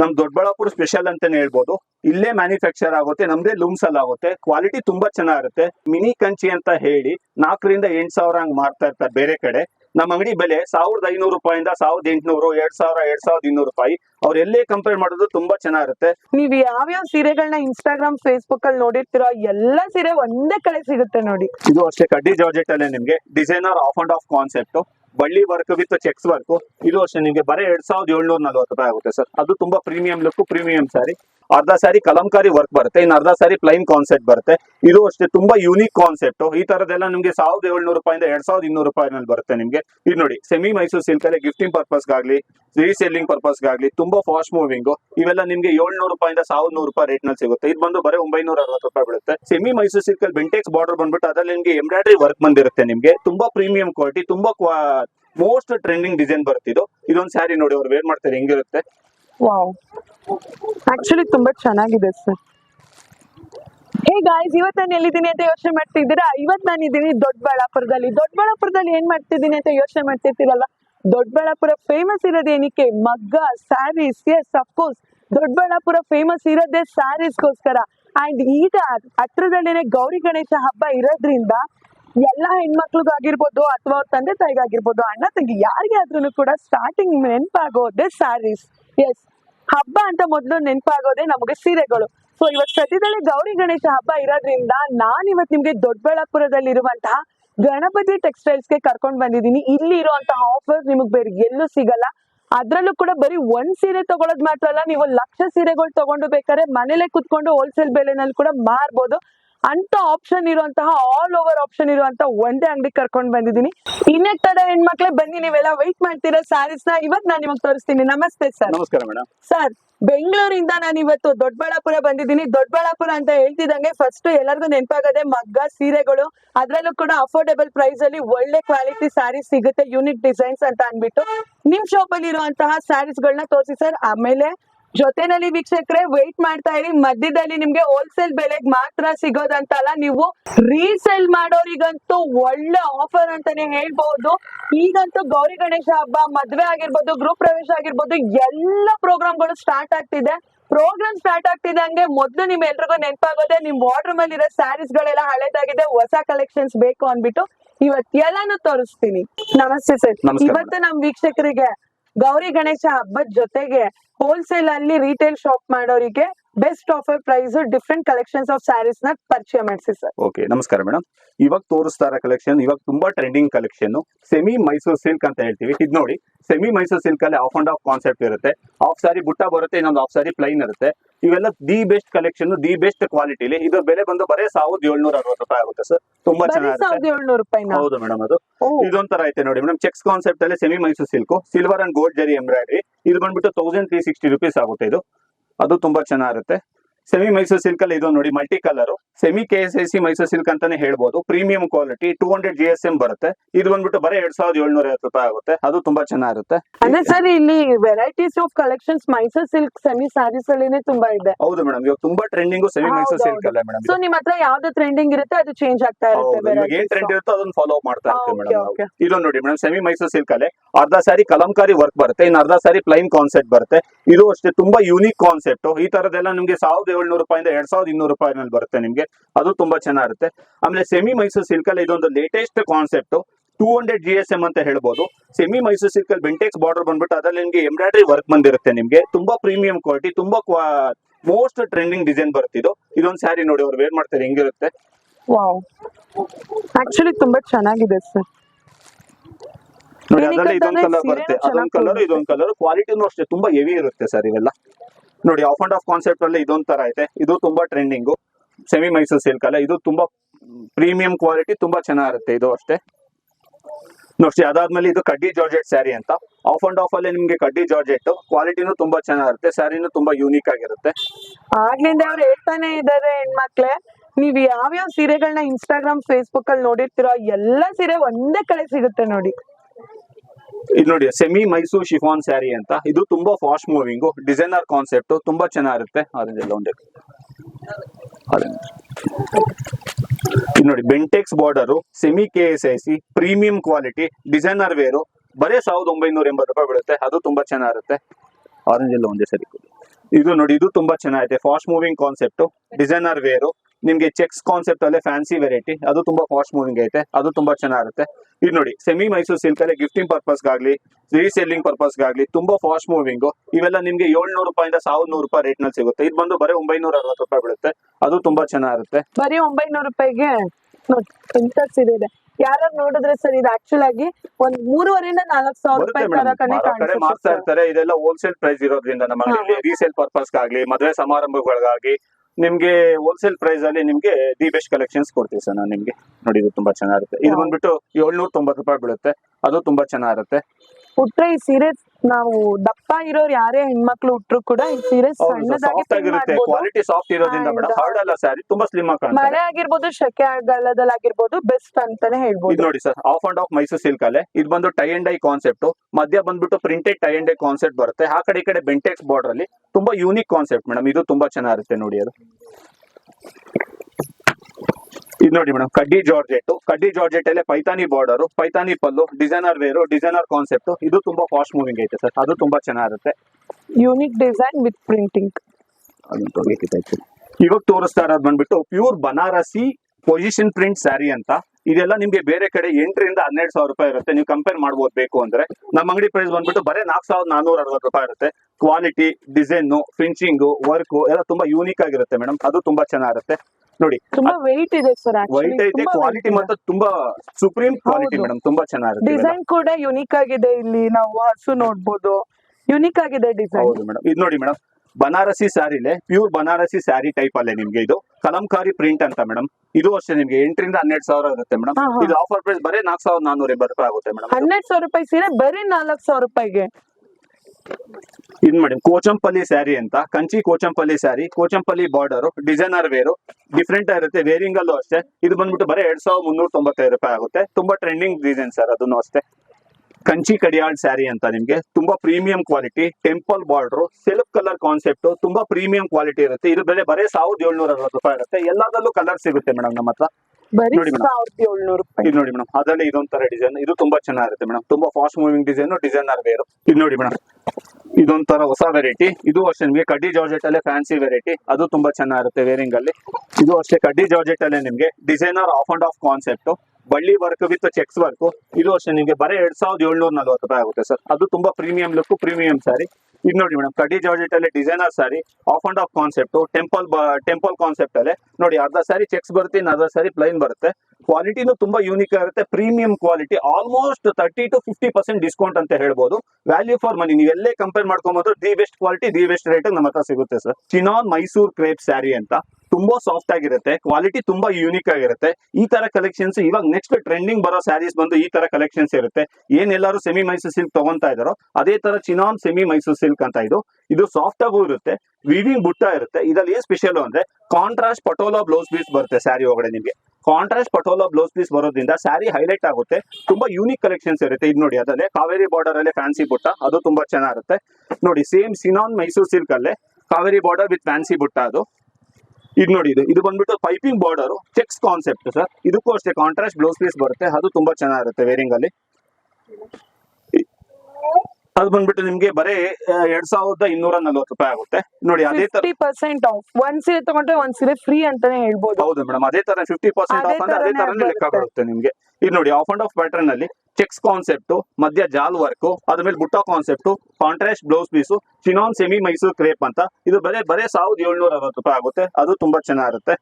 ನಮ್ ದೊಡ್ಡಬಳ್ಳಾಪುರ ಸ್ಪೆಷಲ್ ಅಂತಾನೆ ಹೇಳ್ಬೋದು. ಇಲ್ಲೇ ಮ್ಯಾನುಫ್ಯಾಕ್ಚರ್ ಆಗುತ್ತೆ ನಮ್ದೇ ಲೂಮ್ಸ್ ಅಲ್ಲಿ ಆಗುತ್ತೆ. ಕ್ವಾಲಿಟಿ ತುಂಬಾ ಚೆನ್ನಾಗಿರುತ್ತೆ. ಮಿನಿ ಕಂಚಿ ಅಂತ ಹೇಳಿ ನಾಲ್ಕರಿಂದ ಎಂಟು ಸಾವಿರ ಹಂಗ್ ಮಾರ್ತಾ ಇರ್ತಾರೆ ಬೇರೆ ಕಡೆ. ನಮ್ಮ ಅಂಗಡಿ ಬೆಲೆ ಸಾವಿರದ ಐನೂರು ರೂಪಾಯಿಂದ ಸಾವಿರದ ಎಂಟುನೂರು ಎರಡ್ ಸಾವಿರ ಎರಡ್ ಸಾವಿರದ ಇನ್ನೂರು ರೂಪಾಯಿ. ಅವ್ರ ಎಲ್ಲೇ ಕಂಪೇರ್ ಮಾಡೋದು ತುಂಬಾ ಚೆನ್ನಾಗಿರುತ್ತೆ. ನೀವ್ ಯಾವ್ಯಾವ ಸೀರೆಗಳನ್ನ ಇನ್ಸ್ಟಾಗ್ರಾಮ್ ಫೇಸ್ಬುಕ್ ಅಲ್ಲಿ ನೋಡಿರ್ತೀರೋ ಎಲ್ಲಾ ಸೀರೆ ಒಂದೇ ಕಡೆ ಸಿಗುತ್ತೆ ನೋಡಿ. ಇದು ಅಷ್ಟೇ ಕಡ್ಡಿ ಜಾರ್ಜೆಟ್ ಅಲ್ಲೇ ನಿಮ್ಗೆ. Designer half and half concept ಬಳ್ಳಿ ವರ್ಕ್ ವಿತ್ ಚೆಕ್ಸ್ ವರ್ಕ್, ಇದು ಅಷ್ಟೇ ನಿಮಗೆ ಬರೀ ಎರಡ್ ಸಾವಿರದ ಏಳ್ನೂರ ನಲ್ವತ್ತು ರೂಪಾಯಿ ಆಗುತ್ತೆ ಸರ್. ಅದು ತುಂಬಾ ಪ್ರೀಮಿಯಂ ಲುಕ್ ಪ್ರೀಮಿಯಂ ಸ್ಯಾರಿ ಅರ್ಧ ಸಾರಿ ಕಲಂಕಾರಿ ವರ್ಕ್ ಬರುತ್ತೆ, ಇನ್ನು ಅರ್ಧ ಸಾರಿ ಪ್ಲೈನ್ ಕಾನ್ಸೆಪ್ಟ್ ಬರುತ್ತೆ. ಇದು ಅಷ್ಟೇ ತುಂಬಾ ಯೂನಿಕ್ ಕಾನ್ಸೆಪ್ಟ್ ಈ ತರದೆಲ್ಲ ನಿಮ್ಗೆ ಸಾವಿರದ ಏಳ್ನೂರು ರೂಪಾಯಿಂದ ಎರಡ್ ಸಾವಿರದ ಇನ್ನೂರು ರೂಪಾಯಿನಲ್ಲಿ ಬರುತ್ತೆ ನಿಮ್ಗೆ. ಇದು ನೋಡಿ ಸೆಮಿ ಮೈಸೂರು ಸಿಲ್ಕ್ ಅಲ್ಲಿ ಗಿಫ್ಟಿಂಗ್ ಪರ್ಪಸ್ಗಾಗ್ಲಿ ರೀಸೆಲ್ಲಿಂಗ್ ಪರ್ಪಸ್ಗಾಗ್ಲಿ ತುಂಬಾ ಫಾಸ್ಟ್ ಮೂವಿಂಗ್ ಇವೆಲ್ಲ ನಿಮ್ಗೆ ಏಳ್ನೂರು ರೂಪಾಯಿಂದ ಸಾವಿರದ ನೂರು ರೂಪಾಯಿ ರೇಟ್ನಲ್ಲಿ ಸಿಗುತ್ತೆ. ಇದು ಬಂದು ಬರೀ ಒಂಬೈನೂರ ಅರವತ್ತು ರೂಪಾಯಿ ಬೀಳುತ್ತೆ. ಸೆಮಿ ಮೈಸೂರು ಸಿಲ್ಕ್ ಅಲ್ಲಿ ಬೆಂಟೆಕ್ಸ್ ಬಾರ್ಡರ್ ಬಂದ್ಬಿಟ್ಟು, ಅದರಲ್ಲಿ ನಿಮ್ಗೆ ಎಂಬ್ರಾಯ್ಡರಿ ವರ್ಕ್ ಬಂದಿರುತ್ತೆ ನಿಮ್ಗೆ. ತುಂಬಾ ಪ್ರೀಮಿಯಂ ಕ್ವಾಲಿಟಿ ತುಂಬಾ ಮೋಸ್ಟ್ ಟ್ರೆಂಡಿಂಗ್ ಡಿಸೈನ್ ಬರ್ತಿದ್ದು. ಇದೊಂದು ಸ್ಯಾರಿ ನೋಡಿ ಅವ್ರು ವೇರ್ ಮಾಡ್ತಾರೆ, ಹೆಂಗಿರುತ್ತೆ? ವಾವ್ ಆಕ್ಚುಲಿ ತುಂಬಾ ಚೆನ್ನಾಗಿದೆ ಸರ್ ಹೇ ಗಾಯ್ಸ್ ಇವತ್ತು ನಾನು ಎಲ್ಲಿದ್ದೀನಿ ಅಂತ ಯೋಚನೆ ಮಾಡ್ತಿದ್ದೀರಾ? ಇವತ್ತು ನಾನು ಇದ್ದೀನಿ ದೊಡ್ಡಬಳ್ಳಾಪುರದಲ್ಲಿ. ದೊಡ್ಡಬಳ್ಳಾಪುರದಲ್ಲಿ ಏನ್ ಮಾಡ್ತಿದ್ದೀನಿ ಅಂತ ಯೋಚನೆ ಮಾಡ್ತಿರ್ತೀರಲ್ಲ? ದೊಡ್ಡಬಳ್ಳಾಪುರ ಫೇಮಸ್ ಇರೋದು ಏನಕ್ಕೆ? ಮಗ್ಗ sarees yes of course Doddaballapura famous ಇರೋದೇ ಸ್ಯಾರೀಸ್ಗೋಸ್ಕರ ಅಂಡ್ ಈಗ ಹತ್ರದಲ್ಲೇನೆ ಗೌರಿ ಗಣೇಶ ಹಬ್ಬ ಇರೋದ್ರಿಂದ ಎಲ್ಲಾ ಹೆಣ್ಮಕ್ಳಿಗಾಗಿರ್ಬೋದು ಅಥವಾ ತಂದೆ ತಾಯಿಗಾಗಿರ್ಬೋದು ಅಣ್ಣ ತಂಗಿ ಯಾರಿಗೆ ಆದ್ರೂ ಕೂಡ ಸ್ಟಾರ್ಟಿಂಗ್ ನೆನಪಾಗೋದೇ ಸ್ಯಾರೀಸ್ ಎಸ್ ಹಬ್ಬ ಅಂತ ಮೊದಲು ನೆನಪಾಗೋದೇ ನಮಗೆ ಸೀರೆಗಳು. ಸೊ ಇವತ್ತು ಸದ್ಯದಲ್ಲೇ ಗೌರಿ ಗಣೇಶ ಹಬ್ಬ ಇರೋದ್ರಿಂದ ನಾನ್ ಇವತ್ತು ನಿಮ್ಗೆ ದೊಡ್ಡಬಳ್ಳಾಪುರದಲ್ಲಿ ಇರುವಂತಹ ಗಣಪತಿ ಟೆಕ್ಸ್ಟೈಲ್ಸ್ಗೆ ಕರ್ಕೊಂಡ್ ಬಂದಿದ್ದೀನಿ. ಇಲ್ಲಿ ಇರುವಂತಹ ಆಫರ್ಸ್ ನಿಮಗ್ ಬೇರೆ ಎಲ್ಲೂ ಸಿಗಲ್ಲ. ಅದ್ರಲ್ಲೂ ಕೂಡ ಬರೀ ಒಂದ್ ಸೀರೆ ತಗೊಳೋದ್ ಮಾತ್ರ ಅಲ್ಲ ನೀವು ಲಕ್ಷ ಸೀರೆಗಳು ತಗೊಂಡು ಬೇಕಾದ್ರೆ ಮನೇಲೆ ಕುತ್ಕೊಂಡು ಹೋಲ್ಸೇಲ್ ಬೆಲೆನಲ್ಲಿ ಕೂಡ ಮಾರ್ಬೋದು. ಅಂತ ಆಪ್ಷನ್ ಇರುವಂತಹ ಆಲ್ ಓವರ್ ಆಪ್ಷನ್ ಇರುವಂತಹ ಒಂದೇ ಅಂಗಡಿ ಕರ್ಕೊಂಡ್ ಬಂದಿದ್ದೀನಿ. ಇನ್ನೇ ತಡ ಹೆಣ್ಮಕ್ಳೆ ಬನ್ನಿ ನೀವೆಲ್ಲ ವೈಟ್ ಮಾಡ್ತೀರಾ ಸ್ಯಾರೀಸ್ನ ಇವತ್ ನಾನು ನಿಮಗ್ ತೋರಿಸ್ತೀನಿ. ನಮಸ್ತೆ ಸರ್ ನಮಸ್ಕಾರ ಮೇಡಮ್ ಸರ್ ಬೆಂಗಳೂರಿಂದ ನಾನು ಇವತ್ತು ದೊಡ್ಡಬಳ್ಳಾಪುರ ಬಂದಿದ್ದೀನಿ. ದೊಡ್ಡಬಳ್ಳಾಪುರ ಅಂತ ಹೇಳ್ತಿದಂಗೆ ಫಸ್ಟ್ ಎಲ್ಲರಿಗೂ ನೆನಪಾಗದೆ ಮಗ್ಗ ಸೀರೆಗಳು ಅದ್ರಲ್ಲೂ ಕೂಡ ಅಫೋರ್ಡೆಬಲ್ ಪ್ರೈಸ್ ಅಲ್ಲಿ ಒಳ್ಳೆ ಕ್ವಾಲಿಟಿ ಸ್ಯಾರೀಸ್ ಸಿಗುತ್ತೆ ಯೂನಿಕ್ ಡಿಸೈನ್ಸ್ ಅಂತ ಅನ್ಬಿಟ್ಟು ನಿಮ್ ಶಾಪ್ ಅಲ್ಲಿ ಇರುವಂತಹ ಸ್ಯಾರೀಸ್ ಗಳನ್ನ ತೋರಿಸಿ ಸರ್ ಆಮೇಲೆ ಜೊತೆನಲ್ಲಿ ವೀಕ್ಷಕರೇ ವೇಟ್ ಮಾಡ್ತಾ ಇರಿ. ಮಧ್ಯದಲ್ಲಿ ನಿಮ್ಗೆ ಹೋಲ್ಸೇಲ್ ಬೆಲೆಗೆ ಮಾತ್ರ ಸಿಗೋದಂತಲ್ಲ. ನೀವು ರೀಸೇಲ್ ಮಾಡೋರಿಗಂತೂ ಒಳ್ಳೆ ಆಫರ್ ಅಂತಾನೆ ಹೇಳ್ಬಹುದು. ಈಗಂತೂ ಗೌರಿ ಗಣೇಶ ಹಬ್ಬ ಮದ್ವೆ ಆಗಿರ್ಬೋದು ಗ್ರೂಪ್ ಪ್ರವೇಶ ಆಗಿರ್ಬೋದು ಎಲ್ಲ ಪ್ರೋಗ್ರಾಮ್ಗಳು ಸ್ಟಾರ್ಟ್ ಆಗ್ತಿದೆ. ಪ್ರೋಗ್ರಾಮ್ ಸ್ಟಾರ್ಟ್ ಆಗ್ತಿದಂಗೆ ಮೊದ್ಲು ನಿಮ್ ಎಲ್ರಿಗೂ ನೆನಪಾಗೋದೆ ನಿಮ್ ವಾರ್ಡ್ರೂಮ್ ಅಲ್ಲಿ ಇರೋ ಸ್ಯಾರೀಸ್ ಗಳೆಲ್ಲ ಹಳೇದಾಗಿದೆ ಹೊಸ ಕಲೆಕ್ಷನ್ಸ್ ಬೇಕು ಅಂದ್ಬಿಟ್ಟು ಇವತ್ತೆಲ್ಲಾನು ತೋರಿಸ್ತೀನಿ. ನಮಸ್ತೆ ಸರ್. ಇವತ್ತು ನಮ್ ವೀಕ್ಷಕರಿಗೆ ಗೌರಿ ಗಣೇಶ ಹಬ್ಬದ ಜೊತೆಗೆ ಹೋಲ್ಸೇಲ್ ಅಲ್ಲಿ ರೀಟೇಲ್ ಶಾಪ್ ಮಾಡೋರಿಗೆ best offer price different collections of ಸ್ಯಾರೀಸ್ನ ಪರಿಚಯ ಮಾಡಿಸಿ ಸರ್ ಓಕೆ ನಮಸ್ಕಾರ ಮೇಡಮ್ ಇವಾಗ ತೋರಿಸ್ತಾರ ಇರೋ ಕಲೆಕ್ಷನ್ ಇವಾಗ ತುಂಬಾ trending collection semi Mysore silk ಅಂತ ಹೇಳ್ತೀವಿ. ಇದು ನೋಡಿ ಸೆಮಿ ಮೈಸೂರ್ ಸಿಲ್ಕ್ ಅಲ್ಲಿ ಆಫ್ ಅಂಡ್ ಆಫ್ ಕಾನ್ಸೆಪ್ಟ್ ಇರುತ್ತೆ. ಆಫ್ ಸಾರಿ ಬುಟ್ಟ ಬರುತ್ತೆ ಇನ್ನೊಂದು ಆಫ್ ಸಾರಿ ಪ್ಲೈನ್ ಇರುತ್ತೆ. ಇವೆಲ್ಲ the best collection the best ಕ್ವಾಲಿಟಿಲಿ ಇದು ಬೆಲೆ ಬಂದು ಬರೀ ಸಾವಿರದ ಏಳ್ನೂರ ಅರವತ್ತು ರೂಪಾಯಿ ಆಗುತ್ತೆ ಸರ್ ತುಂಬಾ ಚೆನ್ನಾಗಿ ಹೌದು ಮೇಡಮ್ ಅದು. ಇದೊಂಥರ ಐತೆ ನೋಡಿ ಮೇಡಮ್ ಚೆಕ್ಸ್ ಕಾನ್ಸೆಪ್ಟ್ ಅಲ್ಲಿ semi Mysore silk silver and gold zari embroidery ಇದು ಬಂದ್ಬಿಟ್ಟು ತೌಸಂಡ್ ತ್ರೀ ಸಿಕ್ಸ್ಟಿ ರುಪೀಸ್ ಆಗುತ್ತೆ ಇದು. ಅದು ತುಂಬಾ ಚೆನ್ನಾಗಿರುತ್ತೆ. ಸೆಮಿ ಮೈಸೂರು ಸಿಲ್ಕ್ ಅಲ್ಲಿ ಇದು ನೋಡಿ multi colour semi K S I C Mysore silk ಅಂತಾನೆ ಹೇಳ್ಬಹುದು premium quality two hundred G S M ಬರುತ್ತೆ. ಇದು ಬಂದ್ಬಿಟ್ಟು ಬರೀ ಎರಡ್ ಸಾವಿರದ ಏಳ್ನೂರ ಐವತ್ತು ರೂಪಾಯಿ ಆಗುತ್ತೆ. ಅದು ತುಂಬಾ ಚೆನ್ನಾಗಿರುತ್ತೆ. ಅಂದ್ರೆ ಸರ್ ಇಲ್ಲಿ varieties of collections Mysore silk semi sarees ಅಲ್ಲಿನೇ ತುಂಬಾ ಇದೆ. ಹೌದು ಮೇಡಮ್ ಇವಾಗ ತುಂಬಾ ಟ್ರೆಂಡಿಂಗ್ ಸೆಮಿ ಮೈಸೂರು ಸಿಲ್ಕ್ ಅಲ್ಲ ಮೇಡಮ್ ಸೊ ನಿಮ್ ಹತ್ರ ಯಾವ್ದು ಟ್ರೆಂಡಿಂಗ್ ಇರುತ್ತೆ ಅದು ಚೇಂಜ್ ಆಗ್ತಾ ಇರುತ್ತೆ ಏನ್ ಟ್ರೆಂಡ್ ಇರುತ್ತೋ ಅದನ್ನ ಫಾಲೋ ಮಾಡ್ತಾ ಇರ್ತೀವಿ ಮೇಡಮ್ ಇದು ನೋಡಿ ಮೇಡಮ್ ಸೆಮಿ ಮೈಸೂರು ಸಿಲ್ಕ್ ಅಲ್ಲೇ. ಅರ್ಧ ಸಾರಿ ಕಲಂಕಾರಿ ವರ್ಕ್ ಬರುತ್ತೆ. ಇನ್ನು ಅರ್ಧ ಸಾರಿ ಪ್ಲೈನ್ ಕಾನ್ಸೆಪ್ಟ್ ಬರುತ್ತೆ. ಇದು ಅಷ್ಟೇ ತುಂಬಾ ಯೂನಿಕ್ ಕಾನ್ಸೆಪ್ಟ್ ಈ ತರದೆಲ್ಲ ನಿಮ್ಗೆ ಸಾವಿರದ ಏಳ್ನೂರು ರೂಪಾಯಿಂದ ಎರಡ್ ಸಾವಿರದ ಇನ್ನೂರು ರೂಪಾಯಿನಲ್ಲಿ ಬರುತ್ತೆ ನಿಮ್ಗೆ. ಅದು ತುಂಬಾ ಚೆನ್ನಾಗಿರುತ್ತೆ. ಆಮೇಲೆ ಸೆಮಿ ಮೈಸೂರು ಸಿಲ್ಕ್ ಅಲ್ಲಿ ಇದೊಂದು latest concept two hundred G S M ಅಂತ ಹೇಳ್ಬೋದು. ಸೆಮಿ ಮೈಸೂರು ಸಿಲ್ಕ್ ಅಲ್ಲಿ ಬೆಂಟೆಕ್ಸ್ ಬಾರ್ಡರ್ ಬಂದ್ಬಿಟ್ಟು ಅದ್ರಲ್ಲಿ ನಿಮ್ಗೆ ಎಂಬ್ರಾಯ್ಡ್ರಿ ವರ್ಕ್ ಬಂದಿರುತ್ತೆ ನಿಮ್ಗೆ. ತುಂಬಾ ಪ್ರೀಮಿಯಂ ಕ್ವಾಲಿಟಿ ತುಂಬಾ ಮೋಸ್ಟ್ ಟ್ರೆಂಡಿಂಗ್ ಡಿಸೈನ್ ಬರ್ತಿದ್ದು ಇದೊಂದು ಸ್ಯಾರಿ ನೋಡಿ ಅವ್ರು ವೇರ್ ಮಾಡ್ತಾರೆ ಹೆಂಗಿರುತ್ತೆ? ವಾವ್ ಆಕ್ಚುಲಿ ತುಂಬಾ ಚೆನ್ನಾಗಿದೆ ಸರ್ ನೋಡಿ ಅದರಲ್ಲಿ ಇದೊಂದು ಕಲರ್ ಬರುತ್ತೆ. ಅದೊಂದು ಕಲರ್. ಇದೊಂದು ಕಲರ್ ಕ್ವಾಲಿಟಿನೂ ಅಷ್ಟೇ ತುಂಬಾ ಹೆವಿ ಇರುತ್ತೆ ಸರ್ ಇವೆಲ್ಲ ನೋಡಿ ಆಫ್ ಅಂಡ್ ಆಫ್ ಕಾನ್ಸೆಪ್ಟ್ ಅಲ್ಲಿ ಇದೊಂದ್ ತರ ಐತೆ. ಇದು ತುಂಬಾ ಟ್ರೆಂಡಿಂಗು ಸೆಮಿ ಮೈಸೂರು ಸಿಲ್ಕ್ ಅಲ್ಲ. ಇದು ತುಂಬಾ ಪ್ರೀಮಿಯಂ ಕ್ವಾಲಿಟಿ ತುಂಬಾ ಚೆನ್ನಾಗಿರುತ್ತೆ. ಇದು ಅಷ್ಟೇ. ನೋಡಿ ಅದಾದ್ಮೇಲೆ ಇದು ಕಡ್ಡಿ ಜಾರ್ಜೆಟ್ ಸ್ಯಾರಿ ಅಂತ. ಆಫ್ ಅಂಡ್ ಆಫ್ ಅಲ್ಲಿ ನಿಮ್ಗೆ ಕಡ್ಡಿ ಜಾರ್ಜೆಟ್ ಕ್ವಾಲಿಟಿನೂ ತುಂಬಾ ಚೆನ್ನಾಗಿರುತ್ತೆ. ಸ್ಯಾರಿನೂ ತುಂಬಾ ಯೂನಿಕ್ ಆಗಿರುತ್ತೆ. ಆಗ್ಲಿಂದ ಅವ್ರು ಹೇಳ್ತಾನೆ ಇದಾರೆ ಹೆಣ್ಮಕ್ಳೆ, ನೀವ್ ಯಾವ್ಯಾವ ಸೀರೆಗಳನ್ನ ಇನ್ಸ್ಟಾಗ್ರಾಮ್ ಫೇಸ್ಬುಕ್ ಅಲ್ಲಿ ನೋಡಿರ್ತೀರೋ ಎಲ್ಲಾ ಸೀರೆ ಒಂದೇ ಕಡೆ ಸಿಗುತ್ತೆ ನೋಡಿ. ಇದು ನೋಡಿ ಸೆಮಿ ಮೈಸೂರ್ ಶಿಫಾನ್ ಸ್ಯಾರಿ ಅಂತ. ಇದು ತುಂಬಾ ಫಾಸ್ಟ್ ಮೂವಿಂಗ್ ಡಿಸೈನರ್ ಕಾನ್ಸೆಪ್ಟ್ ತುಂಬಾ ಚೆನ್ನಾಗಿರುತ್ತೆ. ಅದನ್ನೆಲ್ಲ ಒಂದೇ. ಆರೆಂಜ್. ಇದು ನೋಡಿ Bentex border semi K S I C premium quality designer wear ಬರೀ ಸಾವಿರದ ಒಂಬೈನೂರ ಎಂಬತ್ತು ರೂಪಾಯಿ ಬೀಳುತ್ತೆ. ಅದು ತುಂಬಾ ಚೆನ್ನಾಗಿರುತ್ತೆ. ಆರೆಂಜ್ ಎಲ್ಲ ಒಂದೇ ಸರಿ ಇದು ನೋಡಿ, ಇದು ತುಂಬಾ ಚೆನ್ನಾಗಿದೆ. Fast moving concept designer wear ನಿಮ್ಗೆ ಚೆಕ್ಸ್ ಕಾನ್ಸೆಪ್ಟ್ ಅಲ್ಲೇ ಫ್ಯಾನ್ಸಿ ವೆರೈಟಿ ಅದು ತುಂಬಾ ಫಾಸ್ಟ್ ಮೂವಿಂಗ್ ಐತೆ. ಅದು ತುಂಬಾ ಚೆನ್ನಾಗಿರುತ್ತೆ. ಇದು ನೋಡಿ ಸೆಮಿ ಮೈಸೂರು ಸಿಲ್ಕ್ ಅಲ್ಲಿ ಗಿಫ್ಟಿಂಗ್ ಪರ್ಪಸ್ ಗಾಗ್ಲಿ ರೀಸೆಲ್ಲಿಂಗ್ ಪರ್ಪಸ್ಗಾಗ್ಲಿ ತುಂಬಾ ಫಾಸ್ಟ್ ಮೂವಿಂಗ್ ಇವೆಲ್ಲ ನಿಮ್ಗೆ ಏಳ್ನೂರು ರೂಪಾಯಿಂದ ಸಾವಿರದ ನೂರು ರೂಪಾಯಿ ರೇಟ್ನಲ್ಲಿ ಸಿಗುತ್ತೆ. ಇದು ಬಂದು ಬರೀ ಒಂಬೈನೂರ ಅರವತ್ತು ರೂಪಾಯಿ ಬೀಳುತ್ತೆ ಅದು ತುಂಬಾ ಚೆನ್ನಾಗಿರುತ್ತೆ. ಬರೀ ಒಂಬೈನೂರು ರೂಪಾಯಿಗೆ ಇದೆ ಯಾರು ನೋಡಿದ್ರೆ ಸರ್ ಇದು ಆಕ್ಚುಲ್ ಆಗಿ ಒಂದ್ ಮೂರುವರೆಯಿಂದ ನಾಲ್ಕು ಸಾವಿರ ರೂಪಾಯಿ ಮಾರ್ತಾ ಇರ್ತಾರೆ. ಇದೆಲ್ಲ ಹೋಲ್ಸೇಲ್ ಪ್ರೈಸ್ ಇರೋದ್ರಿಂದ ನಮ್ಮ ರೀಸೇಲ್ ಪರ್ಪಸ್ ಗಾಗ್ಲಿ ಮದುವೆ ಸಮಾರಂಭಗಳಿಗಾಗಿ ನಿಮ್ಗೆ ಹೋಲ್ಸೇಲ್ ಪ್ರೈಸ್ ಅಲ್ಲಿ ನಿಮ್ಗೆ ದಿ ಬೆಸ್ಟ್ ಕಲೆಕ್ಷನ್ಸ್ ಕೊಡ್ತೀವಿ ಸರ್ ನಾನು ನಿಮ್ಗೆ. ನೋಡಿ ಇದು ತುಂಬಾ ಚೆನ್ನಾಗಿರುತ್ತೆ. ಇದು ಬಂದ್ಬಿಟ್ಟು ಏಳ್ನೂರ ತೊಂಬತ್ತು ರೂಪಾಯಿ ಬೀಳುತ್ತೆ. ಅದು ತುಂಬಾ ಚೆನ್ನಾಗಿರುತ್ತೆ. ಉಟ್ರೆ ಈ ಸೀರೆ ನಾವು ದಪ್ಪ ಇರೋರು ಯಾರೇ ಹೆಣ್ಮಕ್ಳು ಹುಟ್ರು ಕೂಡ ಈ ಸೀರೆ ಸಣ್ಣದಾಗಿ ಕ್ವಾಲಿಟಿ ಸಾಫ್ಟ್ ಇರೋದ್ರಿಂದ ಮೇಡಮ್ ಹಾರ್ಡ್ ಅಲ್ಲ ಸ್ಯಾರಿ ತುಂಬಾ ಸ್ಲಿಮ್ ಆಗಿ ಮಳೆ ಆಗಿರ್ಬೋದು ಶೆಕೆ ಆಗಲ್ಲದಲ್ಲಿ ಆಗಿರ್ಬೋದು ಬೆಸ್ಟ್ ಅಂತಾನೆ ಇದು ಹೇಳ್ಬೋದು ನೋಡಿ sir half and half Mysore silk ಅಲ್ಲೇ. ಇದು ಬಂದು ಟೈ ಅಂಡ್ ಐ ಕಾನ್ಸೆಪ್ಟ್ ಮಧ್ಯ ಬಂದ್ಬಿಟ್ಟು printed tie and dye concept ಬರುತ್ತೆ. ಆ ಕಡೆ ಈ ಕಡೆ ಬೆಂಟೆಕ್ಸ್ ಬಾರ್ಡರ್ ಅಲ್ಲಿ ತುಂಬಾ ಯೂನಿಕ್ ಕಾನ್ಸೆಪ್ಟ್ ಮೇಡಮ್ ಇದು ತುಂಬಾ ಚೆನ್ನಾಗಿರುತ್ತೆ ನೋಡಿ ಅದು. ಇದು ನೋಡಿ ಮೇಡಮ್ ಕಡ್ಡಿ ಜಾರ್ಜೆಟ್ ಕಡ್ಡಿ ಜಾರ್ಜೆಟ್ ಅಲ್ಲೇ Paithani border Paithani pallu designer wear designer concept ಇದು ತುಂಬಾ ಫಾಸ್ಟ್ ಮೂವಿಂಗ್ ಐತೆ ಸರ್. ಅದು ತುಂಬಾ ಚೆನ್ನಾಗಿರುತ್ತೆ. Unique design with printing. ಇವಾಗ ತೋರಿಸ್ತಾ ಇರೋದು ಬಂದ್ಬಿಟ್ಟು pure Banarasi position print saree ಅಂತ. ಇದೆಲ್ಲ ನಿಮ್ಗೆ ಬೇರೆ ಕಡೆ ಎಂಟರಿಂದ ಹನ್ನೆರಡು ಸಾವಿರ ರೂಪಾಯಿ ಇರುತ್ತೆ. ನೀವು ಕಂಪೇರ್ ಮಾಡ್ಬೋದು ಬೇಕು ಅಂದ್ರೆ. ನಮ್ಮ ಅಂಗಡಿ ಪ್ರೈಸ್ ಬಂದ್ಬಿಟ್ಟು ಬರೀ ನಾಲ್ಕು ಸಾವಿರದ ನಾನೂರ ಅರವತ್ತು ರೂಪಾಯಿ ಇರುತ್ತೆ. ಕ್ವಾಲಿಟಿ ಡಿಸೈನ್ ಫಿನಿಶಿಂಗ್ ವರ್ಕ್ ಎಲ್ಲ ತುಂಬಾ ಯೂನಿಕ್ ಆಗಿರುತ್ತೆ ಮೇಡಮ್. ಅದು ತುಂಬಾ ಚೆನ್ನಾಗಿರುತ್ತೆ. ನೋಡಿ ತುಂಬಾ ವೆಯ್ಟ್ ಇದೆ ಸರ್ ವೈಟ್ ಐತೆ ಕ್ವಾಲಿಟಿ ಮಾತ್ರ ತುಂಬಾ ಸುಪ್ರೀಂ ಕ್ವಾಲಿಟಿ. ಮೇಡಮ್ ತುಂಬಾ ಚೆನ್ನಾಗಿದೆ ಡಿಸೈನ್ ಕೂಡ ಯುನಿಕ್ ಆಗಿದೆ ಇಲ್ಲಿ ನಾವು ಹಸು ನೋಡ್ಬೋದು. ಯುನಿಕ್ ಆಗಿದೆ ಡಿಸೈನ್ ಹೌದು ಮೇಡಮ್ ಇದು ನೋಡಿ ಮೇಡಮ್ ಬನಾರಸಿ ಸ್ಯಾರಿಲೆ ಪ್ಯೂರ್ ಬನಾರಸಿ ಸ್ಯಾರಿ ಟೈಪ್ ಅಲ್ಲೇ ನಿಮ್ಗೆ ಇದು. ಕಲಂಕಾರಿ ಪ್ರಿಂಟ್ ಅಂತ ಮೇಡಮ್ ಇದು ಅಷ್ಟೇ ನಿಮ್ಗೆ ಎಂಟರಿಂದ ಹನ್ನೆರಡು ಸಾವಿರ ಆಗುತ್ತೆ ಮೇಡಮ್. ಇದು ಆಫರ್ ಪ್ರೈಸ್ ಬರೀ ನಾಲ್ಕು ಸಾವಿರದ ನಾನೂರ ಎಂಬತ್ತು ರೂಪಾಯಿ ಆಗುತ್ತೆ ಮೇಡಮ್ ಹನ್ನೆರಡು ಸಾವಿರ ರೂಪಾಯಿ ಸೀರೆ ಬರೀ ನಾಲ್ಕು ಸಾವಿರ ರೂಪಾಯಿಗೆ. ಇದು ಮಾಡಿ. ಕೋಚಂಪಲ್ಲಿ ಸ್ಯಾರಿ ಅಂತ. Kanchi Kochampalli saree, Kochampalli border designer wear different ಆಗಿರುತ್ತೆ ವೇರಿಂಗ್ ಅಲ್ಲೂ ಅಷ್ಟೇ. ಇದು ಬಂದ್ಬಿಟ್ಟು ಬರೀ ಎರಡ್ ಸಾವಿರದ ಮುನ್ನೂರ ತೊಂಬತ್ತೈದು ರೂಪಾಯಿ ಆಗುತ್ತೆ. ತುಂಬಾ ಟ್ರೆಂಡಿಂಗ್ ಡಿಸೈನ್ ಸರ್ ಅದನ್ನು ಅಷ್ಟೇ. ಕಂಚಿ ಕಡಿಯಾಳ್ ಸ್ಯಾರಿ ಅಂತ ನಿಮ್ಗೆ. ತುಂಬಾ premium quality temple border self colour concept ತುಂಬಾ ಪ್ರೀಮಿಯಂ ಕ್ವಾಲಿಟಿ ಇರುತ್ತೆ. ಇದು ಬೆಲೆ ಬರೇ ಸಾವಿರದ ಏಳ್ನೂರ ಅರವತ್ತು ರೂಪಾಯಿ ಇರುತ್ತೆ ಎಲ್ಲದಲ್ಲೂ ಕಲರ್ ಸಿಗುತ್ತೆ ಮೇಡಮ್ ನಮ್ಮ ಹತ್ರ. ಬರೀ ನೋಡಿ madam. ಸಾವಿರದ ಏಳ್ನೂರು ರೂಪಾಯಿ. ಇದು ನೋಡಿ ಮೇಡಮ್ ಅದರಲ್ಲಿ ಇದೊಂಥರ ಡಿಸೈನ್ ಇದು ತುಂಬಾ ಚೆನ್ನಾಗಿರುತ್ತೆ ಮೇಡಮ್. ತುಂಬಾ fast moving design designer wear ಇದು ನೋಡಿ ಮೇಡಮ್ ಇದೊಂಥರ ಹೊಸ ವೆರೈಟಿ ಇದು ಅಷ್ಟೇ ನಿಮಗೆ ಕಡ್ಡಿ ಜಾರ್ಜೆಟ್ ಅಲ್ಲೇ ಫ್ಯಾನ್ಸಿ ವೆರೈಟಿ ಅದು ತುಂಬಾ ಚೆನ್ನಾಗಿರುತ್ತೆ ವೇರಿಂಗ್ ಅಲ್ಲಿ. ಇದು ಅಷ್ಟೇ ಕಡ್ಡಿ ಜಾರ್ಜೆಟ್ ಅಲ್ಲೇ ನಿಮಗೆ designer half and half concept ಬಳ್ಳಿ ವರ್ಕ್ ವಿತ್ ಚೆಕ್ಸ್ ವರ್ಕ್ ಇದು ಅಷ್ಟೇ ನಿಮಗೆ ಬರೀ ಎರಡ್ ಸಾವಿರದ ಏಳ್ನೂರ ನಲ್ವತ್ತು ರೂಪಾಯಿ ಆಗುತ್ತೆ ಸರ್. ಅದು ತುಂಬಾ ಪ್ರೀಮಿಯಂ ಲುಕ್ ಪ್ರೀಮಿಯಂ ಸ್ಯಾರಿ ಇದು ನೋಡಿ ಮೇಡಮ್ ಕಡಿ ಜಾರ್ಜೆಟ್ ಅಲ್ಲಿ designer saree half and half concept temple temple concept ಅಲ್ಲಿ. ನೋಡಿ, ಅರ್ಧ ಸಾರಿ ಚೆಕ್ಸ್ ಬರುತ್ತೆ ಅರ್ಧ ಸಾರಿ ಪ್ಲೈನ್ ಬರುತ್ತೆ. ಕ್ವಾಲಿಟಿನೂ ತುಂಬಾ ಯೂನಿಕ್ ಆಗಿರುತ್ತೆ premium quality almost thirty to fifty percent discount ಅಂತ ಹೇಳ್ಬೋದು. ವ್ಯಾಲ್ಯೂ ಫಾರ್ ಮನಿ ನೀವು ಎಲ್ಲೇ compare ಮಾಡ್ಕೊಂಬೋದು the best quality the best rate ನಮ್ಮ ಸಿಗುತ್ತೆ sir chinon Mysore crepe saree ಅಂತ. ತುಂಬಾ ಸಾಫ್ಟ್ ಆಗಿರುತ್ತೆ ಕ್ವಾಲಿಟಿ ತುಂಬಾ ಯೂನಿಕ್ ಆಗಿರುತ್ತೆ. ಈ ತರ ಕಲೆಕ್ಷನ್ಸ್ ಇವಾಗ ನೆಕ್ಸ್ಟ್ ಟ್ರೆಂಡಿಂಗ್ ಬರೋ ಸ್ಯಾರೀಸ್ ಬಂದು ಈ ತರ ಕಲೆಕ್ಷನ್ಸ್ ಇರುತ್ತೆ. ಏನ್ ಎಲ್ಲರೂ ಸೆಮಿ ಮೈಸೂರ್ ಸಿಲ್ಕ್ ತಗೊಂತಾ ಇದಾರೋ ಅದೇ ತರ ಚಿನಾನ್ ಸೆಮಿ ಮೈಸೂರ್ ಸಿಲ್ಕ್ ಅಂತ ಇದು. ಇದು ಸಾಫ್ಟ್ ಆಗೂ ಇರುತ್ತೆ ವಿವಿಂಗ್ ಬುಟ್ಟ ಇರುತ್ತೆ. ಇದ್ರಲ್ಲಿ ಏನ್ ಸ್ಪೆಷಲ್ ಅಂದ್ರೆ ಕಾಂಟ್ರಾಸ್ಟ್ ಪಟೋಲಾ ಬ್ಲೌಸ್ ಪೀಸ್ ಬರುತ್ತೆ ಸ್ಯಾರಿ ಒಳಗಡೆ ನಿಮಗೆ. ಕಾಂಟ್ರಾಸ್ಟ್ ಪಟೋಲಾ ಬ್ಲೌಸ್ ಪೀಸ್ ಬರೋದ್ರಿಂದ ಸ್ಯಾರಿ ಹೈಲೈಟ್ ಆಗುತ್ತೆ. ತುಂಬಾ ಯೂನಿಕ್ ಕಲೆಕ್ಷನ್ಸ್ ಇರುತ್ತೆ. ಇದು ನೋಡಿ ಅದಲ್ಲೇ ಕಾವೇರಿ ಬಾರ್ಡರ್ ಅಲ್ಲೇ ಫ್ಯಾನ್ಸಿ ಬುಟ್ಟ, ಅದು ತುಂಬಾ ಚೆನ್ನಾಗಿರುತ್ತೆ. ನೋಡಿ ಸೇಮ್ ಸಿನಾನ್ ಮೈಸೂರ್ ಸಿಲ್ಕ್ ಅಲ್ಲೇ, ಕಾವೇರಿ ಬಾರ್ಡರ್ ವಿತ್ ಫ್ಯಾನ್ಸಿ ಬುಟ್ಟ ಅದು. ಇದು ನೋಡಿ, ಇದು ಇದು ಬಂದ್ಬಿಟ್ಟು piping border checks concept sir ಇದಕ್ಕೂ ಅಷ್ಟೇ ಕಾಂಟ್ರಾಸ್ಟ್ ಬ್ಲೌಸ್ ಪೀಸ್ ಬರುತ್ತೆ. ಅದು ತುಂಬಾ ಚೆನ್ನಾಗಿರುತ್ತೆ ವೇರಿಂಗ್ ಅಲ್ಲಿ. ಅದು ಬಂದ್ಬಿಟ್ಟು ನಿಮ್ಗೆ ಬರೇ ಎರಡ್ ಸಾವಿರದ ಇನ್ನೂರ ನಲ್ವತ್ತು ರೂಪಾಯಿ ಆಗುತ್ತೆ. ನೋಡಿ ಅದೇ ತರ ಪರ್ಸೆಂಟ್ ಆಫ್ ಒಂದ್ ಸೀರೆ ತಗೊಂಡ್ರೆ ಒಂದ್ ಸೀರೆ ಫ್ರೀ ಅಂತಾನೆ ಹೇಳ್ಬೋದು. ಹೌದು ಮೇಡಮ್ ಅದೇ ತರ ಫಿಫ್ಟಿ ಪರ್ಸೆಂಟ್ ಆಫ್ ಅಂದ್ರೆ ಅದೇ ತರನೇ ಲೆಕ್ಕ ಬರುತ್ತೆ. ನಿಮ್ಗೆ. ಇದು ನೋಡಿ ಆಫ್ ಅಂಡ್ ಆಫ್ ಪ್ಯಾಟರ್ನ್ ಅಲ್ಲಿ ಚೆಕ್ಸ್ ಕಾನ್ಸೆಪ್ಟ್ ಮಧ್ಯ ಜಾಲ್ ವರ್ಕ್ ಅದ್ಮೇಲೆ ಬುಟ್ಟ concept contrast blouse piece chinon semi Mysore crepe ಅಂತ. ಇದು ಬರೇ ಬರೀ ಸಾವಿರದ ಏಳ್ನೂರ ಅರವತ್ತು ರೂಪಾಯಿ ಆಗುತ್ತೆ. ಅದು ತುಂಬಾ ಚೆನ್ನಾಗಿರುತ್ತೆ.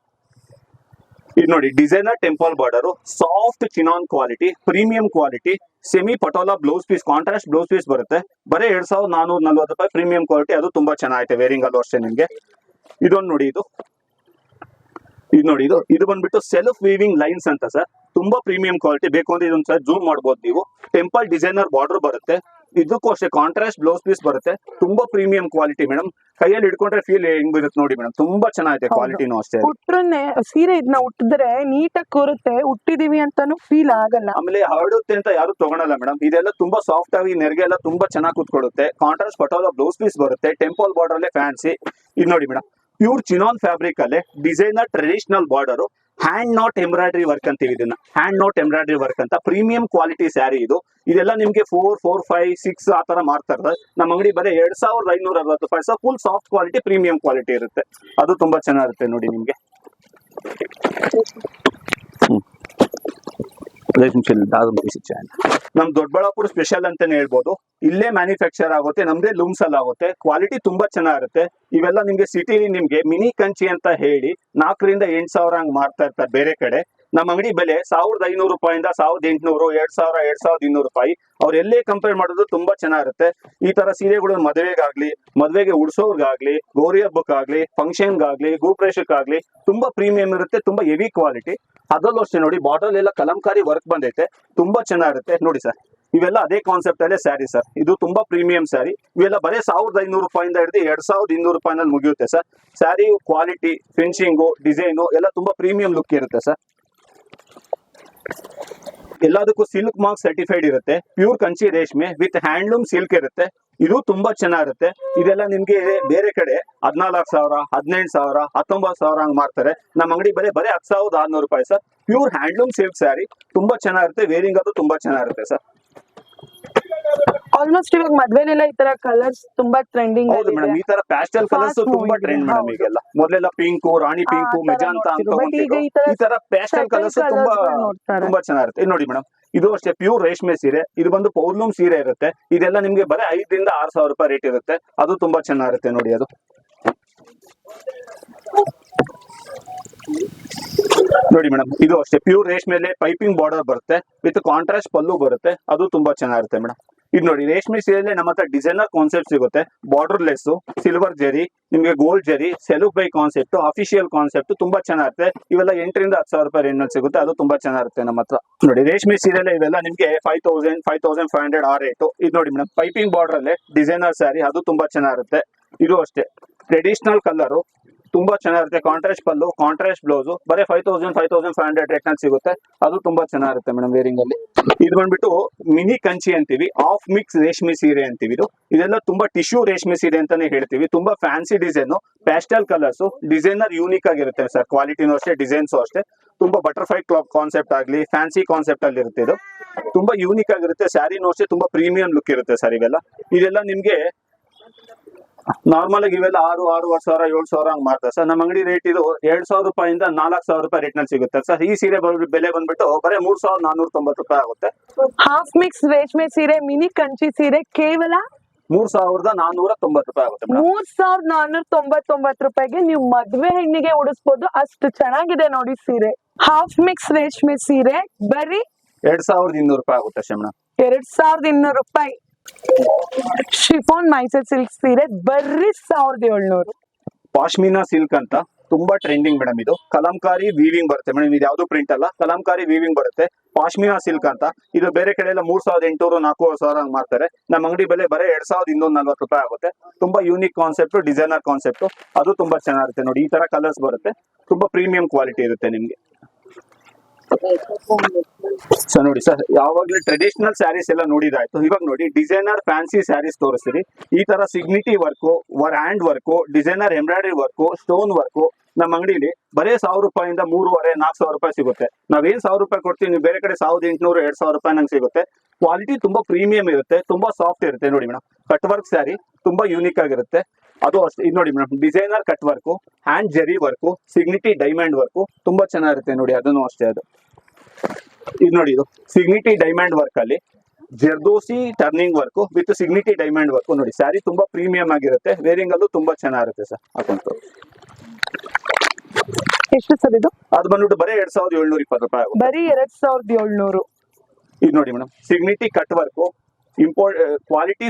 ಇದು ನೋಡಿ designer temple border soft chinon quality premium quality semi Patola blouse piece contrast blouse piece ಬರುತ್ತೆ. ಬರೀ ಎರಡ್ ಸಾವಿರದ ನಾನೂರ ನಲ್ವತ್ತು ರೂಪಾಯಿ ಪ್ರೀಮಿಯಂ ಕ್ವಾಲಿಟಿ ಅದು ತುಂಬಾ ಚೆನ್ನಾಗಿದೆ ವೇರಿಂಗ್ ಅಲ್ಲೂ ಅಷ್ಟೇ ನಿಮ್ಗೆ. ಇದೊಂದು ನೋಡಿ ಇದು. ಇದು ನೋಡಿ ಇದು. ಇದು ಬಂದ್ಬಿಟ್ಟು ಸೆಲ್ಫ್ ವೀವಿಂಗ್ ಲೈನ್ಸ್ ಅಂತ ಸರ್. ತುಂಬಾ ಪ್ರೀಮಿಯಂ ಕ್ವಾಲಿಟಿ ಬೇಕು ಅಂದ್ರೆ ಇದೊಂದು ಸರ್ ಜೂಮ್ ಮಾಡ್ಬೋದು ನೀವು. ಟೆಂಪಲ್ ಡಿಸೈನರ್ ಬಾರ್ಡರ್ ಬರುತ್ತೆ. ಇದಕ್ಕೂ ಅಷ್ಟೇ ಕಾಂಟ್ರಾಸ್ಟ್ ಬ್ಲೌಸ್ ಪೀಸ್ ಬರುತ್ತೆ. ತುಂಬಾ ಪ್ರೀಮಿಯಂ ಕ್ವಾಲಿಟಿ ಮೇಡಮ್ ಕೈಯಲ್ಲಿ ಹಿಡ್ಕೊಂಡ್ರೆ ಫೀಲ್ ಹೆಂಗ್ ಬರುತ್ತೆ ನೋಡಿ ಮೇಡಮ್ ತುಂಬಾ ಚೆನ್ನಾಗಿದೆ. ಕ್ವಾಲಿಟಿನೂ ಅಷ್ಟೇ. ಉಟ್ರನ್ನೇ ಸೀರೆ ಇದನ್ನ ಉಟ್ಟಿದ್ರೆ ನೀಟಾಗಿ ಕೂರುತ್ತೆ. ಉಟ್ಟಿದೀವಿ ಅಂತಾನು ಫೀಲ್ ಆಗಲ್ಲ. ಆಮೇಲೆ ಹರಡುತ್ತೆ ಅಂತ ಯಾರು ತಗೊಳಲ್ಲ ಮೇಡಮ್ ಇದೆಲ್ಲ ತುಂಬಾ ಸಾಫ್ಟ್ ಆಗಿ ನೆರಿಗೆ ಎಲ್ಲ ತುಂಬಾ ಚೆನ್ನಾಗಿ ಕೂತ್ಕೊಳ್ಳುತ್ತೆ ಕಾಂಟ್ರಾಸ್ಟ್ ಪಟೋಲ ಬ್ಲೌಸ್ ಪೀಸ್ ಬರುತ್ತೆ. ಟೆಂಪಲ್ ಬಾರ್ಡರ್ ಅಲ್ಲೇ ಫ್ಯಾನ್ಸಿ ಇದು ನೋಡಿ ಮೇಡಮ್ ಪ್ಯೂರ್ ಚಿನಾನ್ ಫ್ಯಾಬ್ರಿಕ್ ಅಲ್ಲೇ. Designer traditional border hand knot embroidery work ಅಂತೀವಿ ಇದನ್ನ ಹ್ಯಾಂಡ್ ನೋಟ್ ಎಂಬ್ರಾಯ್ಡ್ರಿ ವರ್ಕ್ ಅಂತ. ಪ್ರೀಮಿಯಂ ಕ್ವಾಲಿಟಿ ಸ್ಯಾರಿ ಇದು. ಇದೆಲ್ಲ ನಿಮಗೆ ಫೋರ್ ಫೋರ್ ಫೈವ್ ಸಿಕ್ಸ್ ಆ ತರ ಮಾಡ್ತಾ ಇರೋದು ನಮ್ಮ ಅಂಗಡಿ ಬರೀ ಎರಡ್ ಸಾವಿರದ ಐನೂರ ಅರವತ್ತು ರೂಪಾಯಿ. ಸಹ full soft quality premium quality ಇರುತ್ತೆ. ಅದು ತುಂಬಾ ಚೆನ್ನಾಗಿರುತ್ತೆ ನೋಡಿ ನಿಮ್ಗೆ. ನಮ್ ದೊಡ್ಡಬಳ್ಳಾಪುರ ಸ್ಪೆಷಲ್ ಅಂತಾನೆ ಹೇಳ್ಬೋದು. ಇಲ್ಲೇ ಮ್ಯಾನುಫ್ಯಾಕ್ಚರ್ ಆಗುತ್ತೆ, ನಮ್ದೇ ಲೂಮ್ಸ್ ಅಲ್ಲಿ ಆಗುತ್ತೆ. ಕ್ವಾಲಿಟಿ ತುಂಬಾ ಚೆನ್ನಾಗಿರುತ್ತೆ. ಇವೆಲ್ಲ ನಿಮ್ಗೆ ಸಿಟಿಲಿ ನಿಮ್ಗೆ ಮಿನಿ ಕಂಚಿ ಅಂತ ಹೇಳಿ ನಾಲ್ಕರಿಂದ ಎಂಟು ಸಾವಿರ ಹಂಗ್ ಮಾರ್ತಾ ಇರ್ತಾರೆ ಬೇರೆ ಕಡೆ. ನಮ್ಮ ಅಂಗಡಿ ಬೆಲೆ ಸಾವಿರದ ಐನೂರು ರೂಪಾಯಿಂದ ಸಾವಿರದ ಎಂಟುನೂರು, ಎರಡ್ ಸಾವಿರ, ಎರಡ್ ಸಾವಿರದ ಇನ್ನೂರು ರೂಪಾಯಿ. ಅವ್ರು ಎಲ್ಲೇ ಕಂಪೇರ್ ಮಾಡೋದು ತುಂಬಾ ಚೆನ್ನಾಗಿರುತ್ತೆ. ಈ ತರ ಸೀರೆಗಳು ಮದುವೆಗಾಗ್ಲಿ, ಮದುವೆಗೆ ಉಡ್ಸೋರ್ಗಾಗ್ಲಿ, ಗೌರಿ ಹಬ್ಬಕ್ಕಾಗ್ಲಿ ಫಂಕ್ಷನ್ಗಾಗ್ಲಿ ಗೂಪ್ರೇಶಕ್ಕಾಗ್ಲಿ ತುಂಬಾ ಪ್ರೀಮಿಯಂ ಇರುತ್ತೆ, ತುಂಬಾ ಹೆವಿ ಕ್ವಾಲಿಟಿ ಅದರಲ್ಲೂ ಅಷ್ಟೇ ನೋಡಿ ಬಾಟಲ್ ಎಲ್ಲ ಕಲಂಕಾರಿ ವರ್ಕ್ ಬಂದೈತೆ. ತುಂಬಾ ಚೆನ್ನಾಗಿರುತ್ತೆ. ನೋಡಿ ಸರ್ ಇವೆಲ್ಲ ಅದೇ ಕಾನ್ಸೆಪ್ಟ್ ಅಲ್ಲೇ ಸ್ಯಾರಿ ಸರ್ ಇದು ತುಂಬಾ ಪ್ರೀಮಿಯಂ ಸ್ಯಾರಿ ಇವೆಲ್ಲ ಬರೀ ಸಾವಿರದ ಐನೂರು ರೂಪಾಯಿಂದ ಹಿಡಿದು ಎರಡ್ ಸಾವಿರದ ಇನ್ನೂರು ರೂಪಾಯಿನಲ್ಲಿ ಮುಗಿಯುತ್ತೆ sir saree quality finishing design ಎಲ್ಲ ತುಂಬಾ ಪ್ರೀಮಿಯಂ ಲುಕ್ ಇರುತ್ತೆ ಸರ್ ಎಲ್ಲದಕ್ಕೂ ಸಿಲ್ಕ್ ಮಾರ್ಕ್ ಸರ್ಟಿಫೈಡ್ ಇರುತ್ತೆ. ಪ್ಯೂರ್ ಕಂಚಿ ರೇಷ್ಮೆ ವಿತ್ ಹ್ಯಾಂಡ್ಲೂಮ್ ಸಿಲ್ಕ್ ಇರುತ್ತೆ. ಇದು ತುಂಬಾ ಚೆನ್ನಾಗಿರುತ್ತೆ. ಇದೆಲ್ಲ ನಿಮ್ಗೆ ಬೇರೆ ಕಡೆ ಹದಿನಾಲ್ಕು ಸಾವಿರ, ಹದಿನೆಂಟು ಸಾವಿರ, ಹತ್ತೊಂಬತ್ತು ಸಾವಿರ ಹಂಗ್ ಮಾರ್ತಾರೆ. ನಮ್ಮ ಅಂಗಡಿ ಬರೀ ಬರೀ ಹತ್ತು ಸಾವಿರದ ಆರ್ನೂರು ರೂಪಾಯಿ sir. Pure handloom silk saree ತುಂಬಾ ಚೆನ್ನಾಗಿರುತ್ತೆ. ವೇರಿಂಗ್ ಅದು ತುಂಬಾ ಚೆನ್ನಾಗಿರುತ್ತೆ ಸರ್. ಆಲ್ಮೋಸ್ಟ್ ಇವಾಗ ಮದ್ವೆಲೆಲ್ಲ ಈ ತರ ಕಲರ್ಸ್ ತುಂಬಾ ಟ್ರೆಂಡಿಂಗ್ ಹೌದು ಮೇಡಮ್ ಈ ತರ ಪ್ಯಾಸ್ಟಲ್ ಕಲರ್ಸ್ ತುಂಬಾ ಟ್ರೆಂಡ್ ಮೇಡಮ್. ಈಗೆಲ್ಲ. ಮೊದಲೆಲ್ಲ ಪಿಂಕ್ ರಾಣಿ ಪಿಂಕ್ ಮೆಜಾಂತ ಅಂತ. ಈ ತರ ಪ್ಯಾಸ್ಟಲ್ ಕಲರ್ಸ್ ತುಂಬಾ ತುಂಬಾ ಚೆನ್ನಾಗಿರುತ್ತೆ. ನೋಡಿ ಮೇಡಮ್ ಇದು ಅಷ್ಟೇ ಪ್ಯೂರ್ ರೇಷ್ಮೆ ಸೀರೆ. ಇದು ಬಂದು ಪೌರ್ಲೂಮ್ ಸೀರೆ ಇರುತ್ತೆ. ಇದೆಲ್ಲ ನಿಮ್ಗೆ ಬರೀ ಐದರಿಂದ ಆರ್ ಸಾವಿರ ರೂಪಾಯಿ ರೇಟ್ ಇರುತ್ತೆ. ಅದು ತುಂಬಾ ಚೆನ್ನಾಗಿರುತ್ತೆ ನೋಡಿ ಅದು. ನೋಡಿ ಮೇಡಮ್ ಇದು ಅಷ್ಟೇ ಪ್ಯೂರ್ ರೇಷ್ಮೆಲೆ ಪೈಪಿಂಗ್ ಬಾರ್ಡರ್ ಬರುತ್ತೆ. ವಿತ್ ಕಾಂಟ್ರಾಸ್ಟ್ ಪಲ್ಲು ಬರುತ್ತೆ. ಅದು ತುಂಬಾ ಚೆನ್ನಾಗಿರುತ್ತೆ ಮೇಡಮ್ ಇದು ನೋಡಿ, ರೇಷ್ಮೆ ಸೀರೆಯಲ್ಲಿ ನಮ್ಮ ಹತ್ರ ಡಿಸೈನರ್ ಕಾನ್ಸೆಪ್ಟ್ ಸಿಗುತ್ತೆ. ಬಾರ್ಡರ್ ಲೆಸ್ ಸಿಲ್ವರ್ ಜರಿ ನಿಮ್ಗೆ ಗೋಲ್ಡ್ ಜರಿ ಸೆಲುಕ್ ಬೈ ಕಾನ್ಸೆಪ್ಟ್ ಅಫಿಷಿಯಲ್ ಕಾನ್ಸೆಪ್ಟ್ ತುಂಬಾ ಚೆನ್ನಾಗಿರುತ್ತೆ ಇವೆಲ್ಲ ಎಂಟರಿಂದ ಹತ್ತು ಸಾವಿರ ರೂಪಾಯಿ ರೇಂಜ್ ಸಿಗುತ್ತೆ, ಅದು ತುಂಬಾ ಚೆನ್ನಾಗಿರುತ್ತೆ ನಮ್ಮ ಹತ್ರ. ನೋಡಿ, ರೇಷ್ಮೆ ಸೀರೆಲ್ಲ ಇವೆಲ್ಲ ನಿಮಗೆ five thousand five thousand five hundred ಆ ರೇಟು ಇದು ನೋಡಿ ಮೇಡಮ್ ಪೈಪಿಂಗ್ ಬಾರ್ಡರ್ ಅಲ್ಲೇ ಡಿಸೈನರ್ ಸ್ಯಾರಿ ಅದು ತುಂಬಾ ಚೆನ್ನಾಗಿರುತ್ತೆ. ಇದು ಅಷ್ಟೇ. ಟ್ರೆಡಿಷನಲ್ ಕಲರ್ ತುಂಬಾ ಚೆನ್ನಾಗಿರುತ್ತೆ. ಕಾಂಟ್ರಾಸ್ಟ್ ಪಲ್ಲು ಕಾಂಟ್ರಾಸ್ಟ್ ಬ್ಲೌಸ್ ಬರೀ five thousand five thousand five hundred rate ಸಿಗುತ್ತೆ. ಅದು ತುಂಬಾ ಚೆನ್ನಾಗಿರುತ್ತೆ ಮೇಡಮ್ ವೇರಿಂಗ್ ಅಲ್ಲಿ. ಇದು ಬಂದ್ಬಿಟ್ಟು ಮಿನಿ ಕಂಚಿ ಅಂತೀವಿ ಆಫ್ ಮಿಕ್ಸ್ ರೇಷ್ಮೆ ಸೀರೆ ಅಂತೀವಿ ಇದು. ಇದೆಲ್ಲ ತುಂಬಾ ಟಿಶ್ಯೂ ರೇಷ್ಮೆ ಸೀರೆ ಅಂತಾನೆ ಹೇಳ್ತೀವಿ. ತುಂಬಾ fancy design pastel colours designer unique ಆಗಿರುತ್ತೆ ಸರ್ ಕ್ವಾಲಿಟಿನೂ ಅಷ್ಟೇ ಡಿಸೈನ್ಸು ಅಷ್ಟೇ. ತುಂಬಾ ಬಟರ್ಫ್ಲೈ ಕ್ಲಾಕ್ ಕಾನ್ಸೆಪ್ಟ್ ಆಗಲಿ ಫ್ಯಾನ್ಸಿ ಕಾನ್ಸೆಪ್ಟ್ ಅಲ್ಲಿ ಇರುತ್ತೆ ಇದು. ತುಂಬಾ ಯೂನಿಕ್ ಆಗಿರುತ್ತೆ ಸ್ಯಾರಿನೂ ಅಷ್ಟೇ, ತುಂಬಾ ಪ್ರೀಮಿಯಂ ಲುಕ್ ಇರುತ್ತೆ ಸರ್ ಇವೆಲ್ಲ. ಇದೆಲ್ಲ ನಿಮ್ಗೆ ನಾರ್ಮಲ್ ಆಗಿ ಇವೆಲ್ಲ ಆರು ಆರೂವರೆ ಸಾವಿರ ಏಳು ಸಾವಿರ ಹಂಗ್ ಮಾಡ್ತಾರೆ ಸರ್ ನಮ್ಮ ಅಂಗಡಿ ರೇಟ್ ಇದು ಎರಡ್ ಸಾವಿರ ರೂಪಾಯಿಂದ ನಾಲ್ಕು ಸಾವಿರ ರೂಪಾಯಿ ರೇಟ್ನಲ್ಲಿ ಸಿಗುತ್ತೆ. ಸರ್ ಈ ಸೀರೆ ಬೆಲೆ ಬಂದ್ಬಿಟ್ಟು ಬರೀ ಮೂರ್ ಸಾವಿರದ ನಾನೂರ ತೊಂಬತ್ತು ರೂಪಾಯಿ ಆಗುತ್ತೆ. ಹಾಫ್ ಮಿಕ್ಸ್ ರೇಷ್ಮೆ ಸೀರೆ ಮಿನಿ ಕಂಚಿ ಸೀರೆ ಕೇವಲ? ಮೂರ್ ಸಾವಿರದ ನಾನೂರ ತೊಂಬತ್ತು ರೂಪಾಯಿ ಆಗುತ್ತೆ ಮೂರ್ ಸಾವಿರದ ನಾನೂರ ತೊಂಬತ್ತೊಂಬತ್ತು ರೂಪಾಯಿಗೆ ನೀವು ಮದ್ವೆ ಹೆಣ್ಣಿಗೆ ಉಡಿಸ್ಬೋದು. ಅಷ್ಟು ಚೆನ್ನಾಗಿದೆ ನೋಡಿ ಸೀರೆ. ಹಾಫ್ ಮಿಕ್ಸ್ ರೇಷ್ಮೆ ಸೀರೆ ಬರೀ ಎರಡ್ ಸಾವಿರದ ಇನ್ನೂರು ರೂಪಾಯಿ ಆಗುತ್ತೆ ಶಮಣ ಎರಡ್ ಸಾವಿರದ ಇನ್ನೂರು ರೂಪಾಯಿ. ಶಿಫಾನ್ ಮೈಸೂರ್ ಸಿಲ್ಕ್ ಸೀರೆ, ಬರ್ರಿ ಸಾವಿರದ ಏಳ್ನೂರು. ಪಾಶ್ಮೀನಾ ಸಿಲ್ಕ್ ಅಂತ, ತುಂಬಾ ಟ್ರೆಂಡಿಂಗ್ ಮೇಡಮ್ ಇದು. ಕಲಂಕಾರಿ ವೀವಿಂಗ್ ಬರುತ್ತೆ ಮೇಡಮ್ ಇದು ಯಾವ್ದು ಪ್ರಿಂಟ್ ಅಲ್ಲ. ಕಲಂಕಾರಿ ವೀವಿಂಗ್ ಬರುತ್ತೆ. ಪಾಶ್ಮೀನಾ ಸಿಲ್ಕ್ ಅಂತ. ಇದು ಬೇರೆ ಕಡೆ ಎಲ್ಲ ಮೂರ್ ಸಾವಿರದ ಎಂಟುನೂರು ನಾಲ್ಕು ಸಾವಿರ ಹಂಗ್ ಮಾಡ್ತಾರೆ ನಮ್ಮ ಅಂಗಡಿ ಬೆಲೆ ಬರೀ ಎರಡ್ ಸಾವಿರದ ಇನ್ನೂರ ನಲ್ವತ್ತು ರೂಪಾಯಿ ಆಗುತ್ತೆ. ತುಂಬಾ ಯೂನಿಕ್ ಕಾನ್ಸೆಪ್ಟ್ ಡಿಸೈನರ್ ಕಾನ್ಸೆಪ್ಟ್ ಅದು ತುಂಬಾ ಚೆನ್ನಾಗಿರುತ್ತೆ ನೋಡಿ, ಈ ತರ ಕಲರ್ಸ್ ಬರುತ್ತೆ. ತುಂಬಾ ಪ್ರೀಮಿಯಂ ಕ್ವಾಲಿಟಿ ಇರುತ್ತೆ ನಿಮ್ಗೆ. ಸೊ ನೋಡಿ, ಸರ್, ಯಾವಾಗ್ಲೂ ಟ್ರೆಡಿಷನಲ್ ಸ್ಯಾರೀಸ್ ಎಲ್ಲ ನೋಡಿದಾಯ್ತು. ಇವಾಗ ನೋಡಿ ಡಿಸೈನರ್ ಫ್ಯಾನ್ಸಿ ಸ್ಯಾರೀಸ್ ತೋರಿಸ್ತೀರಿ ಈ ತರ Signity work var hand work designer embroidery work stone work, ನಮ್ಮ ಅಂಗಡಿಲಿ ಬರೇ ಸಾವಿರ ರೂಪಾಯಿಂದ ಮೂರುವರೆ, ನಾಲ್ಕು ಸಾವಿರ ರೂಪಾಯಿ ಸಿಗುತ್ತೆ. ನಾವೇನ್ ಸಾವಿರ ರೂಪಾಯಿ ಕೊಡ್ತೀವಿ, ನೀವು ಬೇರೆ ಕಡೆ ಸಾವಿರದ ಎಂಟುನೂರು, ಎರಡ್ ಸಾವಿರ ರೂಪಾಯಿ ನಂಗೆ ಸಿಗುತ್ತೆ. ಕ್ವಾಲಿಟಿ ತುಂಬಾ ಪ್ರೀಮಿಯಂ ಇರುತ್ತೆ, ತುಂಬಾ ಸಾಫ್ಟ್ ಇರುತ್ತೆ. ನೋಡಿ ಮೇಡಮ್ ಕಟ್ ವರ್ಕ್ ಸ್ಯಾರಿ ತುಂಬಾ ಯೂನಿಕ್ ಆಗಿರುತ್ತೆ. ಅದು ಅಷ್ಟೇ. ಇದು ನೋಡಿ madam designer cut work hand zari work Signity diamond work ತುಂಬಾ ಚೆನ್ನಾಗಿರುತ್ತೆ ನೋಡಿ ಅದನ್ನು ಅಷ್ಟೇ ಅದು. ಇದು ನೋಡಿ ಇದು ಸಿಗ್ನಿಟಿ ಡೈಮಂಡ್ ವರ್ಕ್ ಅಲ್ಲಿ zardozi turning work with Signity diamond work ನೋಡಿ. ಸ್ಯಾರಿ ತುಂಬಾ ಪ್ರೀಮಿಯಂ ಆಗಿರುತ್ತೆ ವೇರಿಂಗ್ ಅಲ್ಲೂ ತುಂಬಾ ಚೆನ್ನಾಗಿರುತ್ತೆ ಸರ್ ಹಾಕೊಂತ ಎಷ್ಟು ಸರ್ ಇದು? ಅದು ಬಂದ್ಬಿಟ್ಟು ಬರೀ ಎರಡ್ ಸಾವಿರದ ಏಳ್ನೂರ ಇಪ್ಪತ್ತು ರೂಪಾಯಿ ಬರೀ ಎರಡ್ ಸಾವಿರದ ಏಳ್ನೂರು. ಇದು ನೋಡಿ madam Signity cut work import quality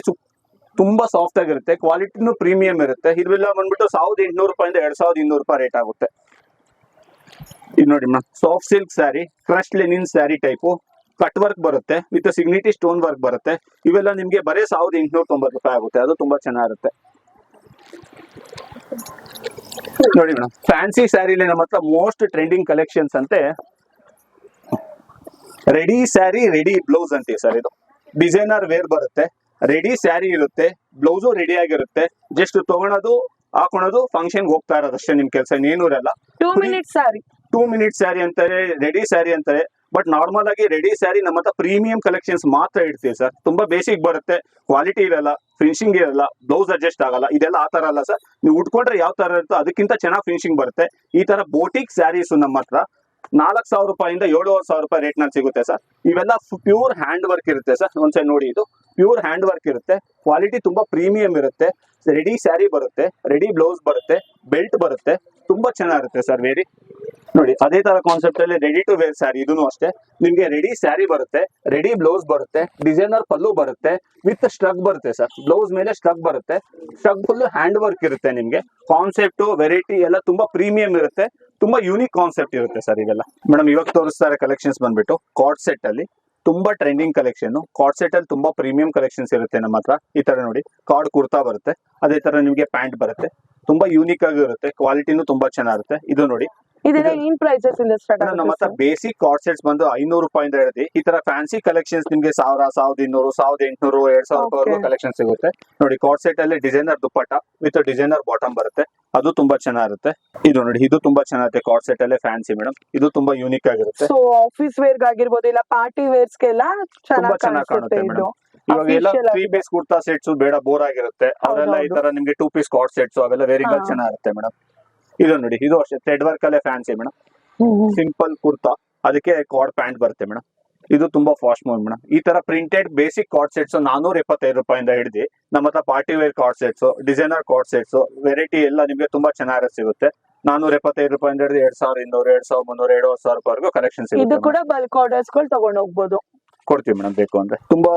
ತುಂಬಾ ಸಾಫ್ಟ್ ಆಗಿರುತ್ತೆ. ಕ್ವಾಲಿಟಿನೂ ಪ್ರೀಮಿಯಂ ಇರುತ್ತೆ. ಇದೆಲ್ಲ ಬಂದ್ಬಿಟ್ಟು ಸಾವಿರದ ಎಂಟುನೂರು ರೂಪಾಯಿಂದ ಎರಡ್ ಸಾವಿರದ ಇನ್ನೂರು ರೂಪಾಯಿ ರೇಟ್ ಆಗುತ್ತೆ. ಇದು ನೋಡಿ madam soft silk saree crush linen saree type cut work ಬರುತ್ತೆ. ವಿತ್ ಸಿಗ್ನಿಟಿ ಸ್ಟೋನ್ ವರ್ಕ್ ಬರುತ್ತೆ. ಇವೆಲ್ಲ ನಿಮ್ಗೆ ಬರೀ ಸಾವಿರದ ಎಂಟುನೂರ ತೊಂಬತ್ತು ರೂಪಾಯಿ ಆಗುತ್ತೆ. ಅದು ತುಂಬಾ ಚೆನ್ನಾಗಿರುತ್ತೆ. ನೋಡಿ ಮೇಡಮ್ ಫ್ಯಾನ್ಸಿ ಸ್ಯಾರಿಲಿ ನಮ್ಮ ಹತ್ರ ಮೋಸ್ಟ್ ಟ್ರೆಂಡಿಂಗ್ ಕಲೆಕ್ಷನ್ಸ್ ಅಂತೆ. ರೆಡಿ ಸ್ಯಾರಿ ರೆಡಿ ಬ್ಲೌಸ್ ಅಂತೀವಿ ಸರ್ ಇದು. ಡಿಸೈನರ್ ವೇರ್ ಬರುತ್ತೆ. ರೆಡಿ ಸ್ಯಾರಿ ಇರುತ್ತೆ ಬ್ಲೌಸು ರೆಡಿ ಆಗಿರುತ್ತೆ. ಜಸ್ಟ್ ತಗೊಳೋದು ಹಾಕೊಳೋದು ಫಂಕ್ಷನ್ ಹೋಗ್ತಾ ಇರೋದು ಅಷ್ಟೇ ನಿಮ್ ಕೆಲಸ ಏನೂ ಇರಲ್ಲ. Two minute saree two minute saree ಅಂತಾರೆ ರೆಡಿ ಸ್ಯಾರಿ ಅಂತಾರೆ. ಬಟ್ ನಾರ್ಮಲ್ ಆಗಿ ರೆಡಿ ಸ್ಯಾರಿ ನಮ್ಮ ಹತ್ರ ಪ್ರೀಮಿಯಂ ಕಲೆಕ್ಷನ್ಸ್ ಮಾತ್ರ ಇಡ್ತೀವಿ ಸರ್ ತುಂಬಾ ಬೇಸಿಕ್ ಬರುತ್ತೆ ಕ್ವಾಲಿಟಿ ಇರಲ್ಲ ಫಿನಿಶಿಂಗ್ ಇರಲ್ಲ ಬ್ಲೌಸ್ ಅಡ್ಜಸ್ಟ್ ಆಗಲ್ಲ ಇದೆಲ್ಲ ಆ ತರ ಅಲ್ಲ ಸರ್ ನೀವು ಉಟ್ಕೊಂಡ್ರೆ ಯಾವ ತರ ಇರುತ್ತೋ ಅದಕ್ಕಿಂತ ಚೆನ್ನಾಗಿ ಫಿನಿಶಿಂಗ್ ಬರುತ್ತೆ. ಈ ತರ ಬೋಟಿಕ್ ಸ್ಯಾರೀಸ್ ನಮ್ಮ ಹತ್ರ ನಾಲ್ಕು ಸಾವಿರ ರೂಪಾಯಿಂದ ಏಳುವರೆ ಸಾವಿರ ರೂಪಾಯಿ ರೇಟ್ನಲ್ಲಿ ಸಿಗುತ್ತೆ ಸರ್ ಇವೆಲ್ಲ ಪ್ಯೂರ್ ಹ್ಯಾಂಡ್ ವರ್ಕ್ ಇರುತ್ತೆ ಸರ್ ಒಂದ್ಸರಿ ನೋಡಿ ಇದು. ಪ್ಯೂರ್ ಹ್ಯಾಂಡ್ ವರ್ಕ್ ಇರುತ್ತೆ. ಕ್ವಾಲಿಟಿ ತುಂಬಾ ಪ್ರೀಮಿಯಂ ಇರುತ್ತೆ. ರೆಡಿ ಸ್ಯಾರಿ ಬರುತ್ತೆ. ರೆಡಿ ಬ್ಲೌಸ್ ಬರುತ್ತೆ. ಬೆಲ್ಟ್ ಬರುತ್ತೆ. ತುಂಬಾ ಚೆನ್ನಾಗಿರುತ್ತೆ ಸರ್ ವೇರಿ. ನೋಡಿ, ಅದೇ ತರ ಕಾನ್ಸೆಪ್ಟ್ ಅಲ್ಲಿ ರೆಡಿ ಟು ವೇರ್ ಸ್ಯಾರಿ ಇದೂ ಅಷ್ಟೇ. ನಿಮ್ಗೆ ರೆಡಿ ಸ್ಯಾರಿ ಬರುತ್ತೆ, ರೆಡಿ ಬ್ಲೌಸ್ ಬರುತ್ತೆ, ಡಿಸೈನರ್ ಪಲ್ಲು ಬರುತ್ತೆ, ವಿತ್ ಸ್ಟ್ರಗ್ ಬರುತ್ತೆ ಸರ್. ಬ್ಲೌಸ್ ಮೇಲೆ ಸ್ಟ್ರಗ್ ಬರುತ್ತೆ. ಸ್ಟ್ರಗ್ ಫುಲ್ ಹ್ಯಾಂಡ್ ವರ್ಕ್ ಇರುತ್ತೆ ನಿಮ್ಗೆ. ಕಾನ್ಸೆಪ್ಟ್ ವೆರೈಟಿ ಎಲ್ಲ ತುಂಬಾ ಪ್ರೀಮಿಯಂ ಇರುತ್ತೆ. ತುಂಬಾ ಯೂನಿಕ್ ಕಾನ್ಸೆಪ್ಟ್ ಇರುತ್ತೆ ಸರ್ ಇವೆಲ್ಲ. ಮೇಡಮ್, ಇವಾಗ ತೋರಿಸ್ತಾರೆ ಕಲೆಕ್ಷನ್ಸ್ ಬಂದ್ಬಿಟ್ಟು. ಕಾರ್ಡ್ ಸೆಟ್ ಅಲ್ಲಿ. ತುಂಬಾ ಟ್ರೆಂಡಿಂಗ್ ಕಲೆಕ್ಷನ್ ಕಾರ್ಡ್ ಸೆಟ್ ಅಲ್ಲಿ ತುಂಬಾ ಪ್ರೀಮಿಯಂ ಕಲೆಕ್ಷನ್ಸ್ ಇರುತ್ತೆ ನಮ್ಮ ಹತ್ರ. ಈ ತರ ನೋಡಿ. ಕಾರ್ಡ್ ಕುರ್ತಾ ಬರುತ್ತೆ. ಅದೇ ತರ ನಿಮಗೆ ಪ್ಯಾಂಟ್ ಬರುತ್ತೆ. ತುಂಬಾ ಯೂನಿಕ್ ಆಗಿರುತ್ತೆ ಕ್ವಾಲಿಟಿನೂ ತುಂಬಾ ಚೆನ್ನಾಗಿರುತ್ತೆ. ಇದು ನೋಡಿ. ಇದೆಲ್ಲ ಏನ್ ಪ್ರೈಸಸ್ ಇಂದ ಸ್ಟಾರ್ಟ್ ನಮ್ಮ ಹತ್ರ ಬೇಸಿಕ್ ಕಾರ್ಡ್ ಸೆಟ್ಸ್ ಬಂದು ಐನೂರು ರೂಪಾಯಿಂದ ಹಿಡಿದು ಈ ತರ ಫ್ಯಾನ್ಸಿ ಕಲೆಕ್ಷನ್ಸ್ ನಿಮ್ಗೆ ಸಾವಿರ ಸಾವಿರದ ಇನ್ನೂರು ಸಾವಿರದ ಎಂಟುನೂರು ಎರಡ್ ಸಾವಿರ. ಕಲೆಕ್ಷನ್ ಸಿಗುತ್ತೆ. ನೋಡಿ ಕಾರ್ಡ್ ಸೆಟ್ ಅಲ್ಲಿ designer dupatta with designer bottom ಬರುತ್ತೆ. ಅದು ತುಂಬಾ ಚೆನ್ನಾಗಿರುತ್ತೆ. ಇದು ನೋಡಿ ಇದು ತುಂಬಾ ಚೆನ್ನಾಗಿರುತ್ತೆ ಕಾರ್ಡ್ ಸೆಟ್ ಅಲ್ಲೇ ಫ್ಯಾನ್ಸಿ ಮೇಡಮ್ ಇದು ತುಂಬಾ ಯೂನಿಕ್ ಆಗಿರುತ್ತೆ. ಸೊ ಆಫೀಸ್ ವೇರ್ ಆಗಿರ್ಬೋದು ಇಲ್ಲ ಪಾರ್ಟಿ ವೇರ್ಸ್ಗೆಲ್ಲ ತುಂಬಾ ಚೆನ್ನಾಗಿ ಕಾಣುತ್ತೆ ಮೇಡಮ್ ಇವಾಗ ಎಲ್ಲ ತ್ರೀ ಪೀಸ್ ಕುರ್ತಾ ಸೆಟ್ಸ್ ಬೇಡ ಬೋರ್ ಆಗಿರುತ್ತೆ. ಅವರೆಲ್ಲ ಈ ತರ ನಿಮ್ಗೆ ಟೂ ಪೀಸ್ ಕಾರ್ಡ್ ಸೆಟ್ಸ್ ಅವೆಲ್ಲ ವೆರಿ. ಚೆನ್ನಾಗಿರುತ್ತೆ ಮೇಡಮ್ ಇದು ನೋಡಿ ಇದು ಅಷ್ಟೇ. ಥ್ರೆಡ್ ವರ್ಕ್ ಅಲ್ಲೇ ಫ್ಯಾನ್ಸಿ ಮೇಡಮ್ ಸಿಂಪಲ್ ಕುರ್ತಾ ಅದಕ್ಕೆ ಕಾರ್ಡ್ ಪ್ಯಾಂಟ್ ಬರುತ್ತೆ ಮೇಡಮ್ ಇದು ತುಂಬಾ ಫಾಸ್ಟ್ ಮೂವ್ ಮೇಡಮ್ ಈ ತರ ಪ್ರಿಂಟೆಡ್ ಬೇಸಿಕ್ ಕಾರ್ಡ್ ಸೆಟ್ಸ್ ನಾನೂರ ಎಪ್ಪತ್ತೈದು ರೂಪಾಯಿಂದ ಹಿಡಿದು ನಮ್ಮ ಹತ್ರ party wear cord sets designer cord sets variety ಎಲ್ಲ ನಿಮ್ಗೆ ತುಂಬಾ ಚೆನ್ನಾಗಿ ಸಿಗುತ್ತೆ. ನಾನೂರ ಎಪ್ಪತ್ತೈದು ರೂಪಾಯಿಂದ ಹಿಡಿದು ಎರಡ್ ಸಾವಿರ ಇನ್ನೂರು ಎರಡ್ ಸಾವಿರ ಮುನ್ನೂರ ಎರಡು ಸಾವಿರ ರೂಪಾಯಿವರೆಗೂ ಕಲೆಕ್ಷನ್ ಇದು ಸಿಗುತ್ತೆ ಕೂಡ ಬಲ್ಕ್ ಆರ್ಡರ್ಸ್ಗಳು ತಗೊಂಡ್ ಹೋಗ್ಬೋದು. ಕೊಡ್ತೀವಿ ಮೇಡಮ್ ಬೇಕು ಅಂದ್ರೆ. ತುಂಬಾ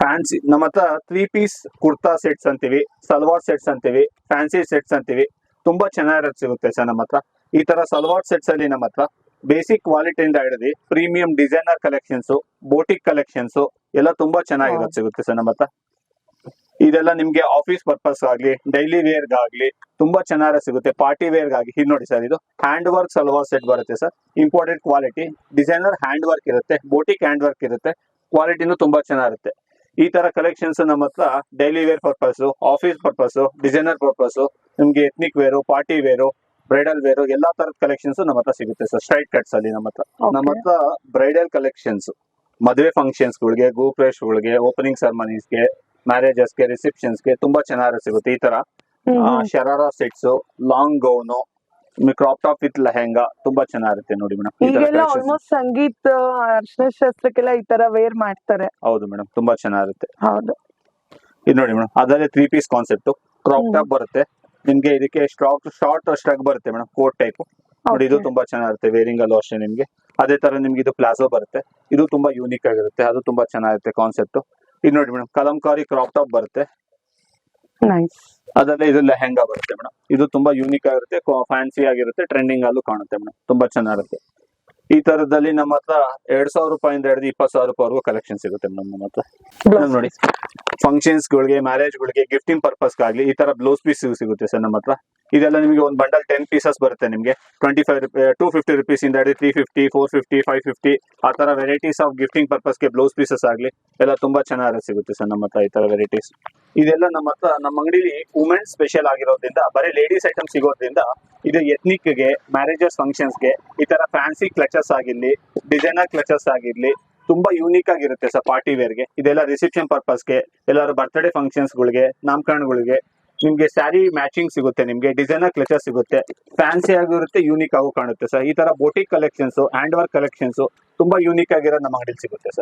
ಫ್ಯಾನ್ಸಿ ನಮ್ಮ ಹತ್ರ ತ್ರೀ ಪೀಸ್ ಕುರ್ತಾ ಸೆಟ್ಸ್ ಅಂತೀವಿ ಸಲ್ವಾರ್ ಸೆಟ್ಸ್ ಅಂತೀವಿ ಫ್ಯಾನ್ಸಿ ಸೆಟ್ಸ್ ಅಂತೀವಿ. ತುಂಬಾ ಚೆನ್ನಾಗಿರೋದು ಸಿಗುತ್ತೆ ಸರ್ ನಮ್ಮ ಹತ್ರ. ಈ ತರ ಸಲ್ವಾರ್ ಸೆಟ್ಸ್ ಅಲ್ಲಿ ನಮ್ಮ ಹತ್ರ ಬೇಸಿಕ್ ಕ್ವಾಲಿಟಿಯಿಂದ ಹಿಡಿದು premium designer collections boutique collections ಎಲ್ಲ ತುಂಬಾ ಚೆನ್ನಾಗಿರೋದು ಸಿಗುತ್ತೆ ಸರ್ ನಮ್ಮ ಹತ್ರ. ಇದೆಲ್ಲ ನಿಮ್ಗೆ ಆಫೀಸ್ ಪರ್ಪಸ್ ಆಗ್ಲಿ ಡೈಲಿ ವೇರ್ ಆಗ್ಲಿ ತುಂಬಾ ಚೆನ್ನಾಗಿ ಸಿಗುತ್ತೆ. ಪಾರ್ಟಿ ವೇರ್ ಆಗಿ ಇಲ್ಲಿ ನೋಡಿ ಸರ್ ಇದು. ಹ್ಯಾಂಡ್ ವರ್ಕ್ ಸಲ್ವಾರ್ ಸೆಟ್ ಬರುತ್ತೆ sir. Important quality designer hand work ಇರುತ್ತೆ ಬೋಟಿಕ್ ಹ್ಯಾಂಡ್ ವರ್ಕ್ ಇರುತ್ತೆ ಕ್ವಾಲಿಟಿನೂ ತುಂಬಾ ಚೆನ್ನಾಗಿರುತ್ತೆ. ಈ ತರ ಕಲೆಕ್ಷನ್ಸ್ ನಮ್ಮ ಹತ್ರ daily wear purpose office purpose designer purpose ನಿಮ್ಗೆ ethnic wear party wear bridal wear ಎಲ್ಲಾ ತರದ ಕಲೆಕ್ಷನ್ಸ್ ನಮ್ಮ ಹತ್ರ ಸಿಗುತ್ತೆ ಸರ್ ಸ್ಟ್ರೈಟ್ ಕಟ್ಸ್ ಅಲ್ಲಿ ನಮ್ಮ ಹತ್ರ. ನಮ್ಮ ಹತ್ರ ಬ್ರೈಡಲ್ ಕಲೆಕ್ಷನ್ಸ್ ಮದುವೆ ಫಂಕ್ಷನ್ಸ್ ಗಳಿಗೆ ಗಳಿಗೆ ಓಪನಿಂಗ್ ಸೆರೆಮನೀಸ್ಗೆ ಮ್ಯಾರೇಜಸ್ಗೆ ರಿಸೆಪ್ಷನ್ಸ್ಗೆ ತುಂಬಾ ಚೆನ್ನಾಗಿ ಸಿಗುತ್ತೆ ಈ ತರ. Sharara sets long gown crop top with lehenga ತುಂಬಾ ಚೆನ್ನಾಗಿರುತ್ತೆ ನೋಡಿ ಮೇಡಮ್ ಈಗೆಲ್ಲ ಆಲ್ಮೋಸ್ಟ್ ಸಂಗೀತ ಅರ್ಶನ ಶಾಸ್ತ್ರಕ್ಕೆಲ್ಲ ಈ ತರ ವೇರ್ ಮಾಡ್ತಾರೆ. ಹೌದು ಮೇಡಮ್ ತುಂಬಾ ಚೆನ್ನಾಗಿರುತ್ತೆ. ಹೌದು. ಇದು ನೋಡಿ ಮೇಡಮ್ ಅದರಲ್ಲಿ three piece concept crop top ಬರುತ್ತೆ. ನಿಮ್ಗೆ ಇದಕ್ಕೆ ಸ್ಟಾಕ್ ಶಾರ್ಟ್ ಸ್ಟ್ರಗ್ ಬರುತ್ತೆ ಮೇಡಮ್ ಕೋಟ್ ಟೈಪ್ ನೋಡಿ ಇದು ತುಂಬಾ ಚೆನ್ನಾಗಿರುತ್ತೆ ವೇರಿಂಗ್ ಅಲ್ಲೂ ಅಷ್ಟೇ ನಿಮ್ಗೆ. ಅದೇ ತರ ನಿಮ್ಗೆ ಇದು ಪ್ಲಾಜೋ ಬರುತ್ತೆ. ಇದು ತುಂಬಾ ಯೂನಿಕ್ ಆಗಿರುತ್ತೆ ಅದು ತುಂಬಾ ಚೆನ್ನಾಗಿರುತ್ತೆ ಕಾನ್ಸೆಪ್ಟ್ ಇದು ನೋಡಿ ಮೇಡಮ್ ಕಲಂಕಾರಿ ಕ್ರಾಪ್ ಟಾಪ್ ಬರುತ್ತೆ. ನೈಸ್ ಅದಲ್ಲೇ ಇದು ಲೆಹೆಂಗಾ ಬರುತ್ತೆ ಮೇಡಮ್ ಇದು ತುಂಬಾ ಯೂನಿಕ್ ಆಗಿರುತ್ತೆ ಫ್ಯಾನ್ಸಿ ಆಗಿರುತ್ತೆ ಟ್ರೆಂಡಿಂಗ್ ಅಲ್ಲೂ ಕಾಣುತ್ತೆ ಮೇಡಮ್ ತುಂಬಾ ಚೆನ್ನಾಗಿರುತ್ತೆ. ಈ ತರದಲ್ಲಿ ನಮ್ಮ ಹತ್ರ ಎರಡ್ ಸಾವಿರ ರೂಪಾಯಿಂದ ಹಿಡಿದು ಇಪ್ಪತ್ತು ಸಾವಿರ ರೂಪಾಯಿವರೆಗೂ ಕಲೆಕ್ಷನ್ ಸಿಗುತ್ತೆ ಮೇಡಮ್ ನಮ್ಮ ಹತ್ರ. ನೋಡಿ ಫಂಕ್ಷನ್ಸ್ ಗಳಿಗೆ ಮ್ಯಾರೇಜ್ ಗಳಿಗೆ ಗಿಫ್ಟಿಂಗ್ ಪರ್ಪಸ್ ಆಗ್ಲಿ ಈ ತರ ಬ್ಲೌಸ್ ಪೀಸ್ ಸಿಗುತ್ತೆ ಸರ್ ನಮ್ಮ ಹತ್ರ. ಇದೆಲ್ಲ ನಿಮಗೆ ಒಂದು ಬಂಡಲ್ ಟೆನ್ ಪೀಸಸ್ ಬರುತ್ತೆ ನಿಮಗೆ. Twenty five two fifty rupees ಇಂದ ಹಿಡಿದು three fifty four fifty five fifty ಆ ಥರ ವೆರೈಟೀಸ್ ಆಫ್ ಗಿಫ್ಟಿಂಗ್ ಪರ್ಪಸ್ಗೆ ಬ್ಲೌಸ್ ಪೀಸಸ್ ಆಗಲಿ, ಎಲ್ಲ ತುಂಬಾ ಚೆನ್ನಾಗಿ ಸಿಗುತ್ತೆ ಸರ್ ನಮ್ಮ ಹತ್ರ ಈ ಥರ ವೆರೈಟೀಸ್ ಇದೆಲ್ಲ ನಮ್ಮ ಹತ್ರ, ನಮ್ಮ ಅಂಗಡಿಲಿ ವುಮೆನ್ ಸ್ಪೆಷಲ್ ಆಗಿರೋದ್ರಿಂದ, ಬರೀ ಲೇಡೀಸ್ ಐಟಮ್ ಸಿಗೋದ್ರಿಂದ, ಇದು ಎತ್ನಿಕ್ಗೆ ಮ್ಯಾರೇಜಸ್ ಫಂಕ್ಷನ್ಸ್ಗೆ, ಈ ಥರ ಫ್ಯಾನ್ಸಿ ಕ್ಲಚಸ್ ಆಗಿರಲಿ ಡಿಸೈನರ್ ಕ್ಲಚಸ್ ಆಗಿರಲಿ, ತುಂಬಾ ಯೂನಿಕ್ ಆಗಿರುತ್ತೆ ಸರ್ ಪಾರ್ಟಿ ವೇರ್ಗೆ ಇದೆಲ್ಲ ರಿಸೆಪ್ಷನ್ ಪರ್ಪಸ್ಗೆ ಎಲ್ಲರೂ ಬರ್ತ್ಡೇ ಫಂಕ್ಷನ್ಸ್ಗಳಿಗೆ ನಾಮಕರಣಗಳಿಗೆ ನಿಮ್ಗೆ ಸ್ಯಾರಿ ಮ್ಯಾಚಿಂಗ್ ಸಿಗುತ್ತೆ, ನಿಮ್ಗೆ ಡಿಸೈನರ್ ಕ್ಲಚಸ್ ಸಿಗುತ್ತೆ ಫ್ಯಾನ್ಸಿ ಆಗಿರುತ್ತೆ ಯೂನಿಕ್ ಆಗು ಕಾಣುತ್ತೆ ಸರ್ ಈ ತರ boutique collections hand work collections ತುಂಬಾ ಯೂನಿಕ್ ಆಗಿರೋ ನಮ್ಮ ಅಂಗಡಿಲಿ ಸಿಗುತ್ತೆ ಸರ್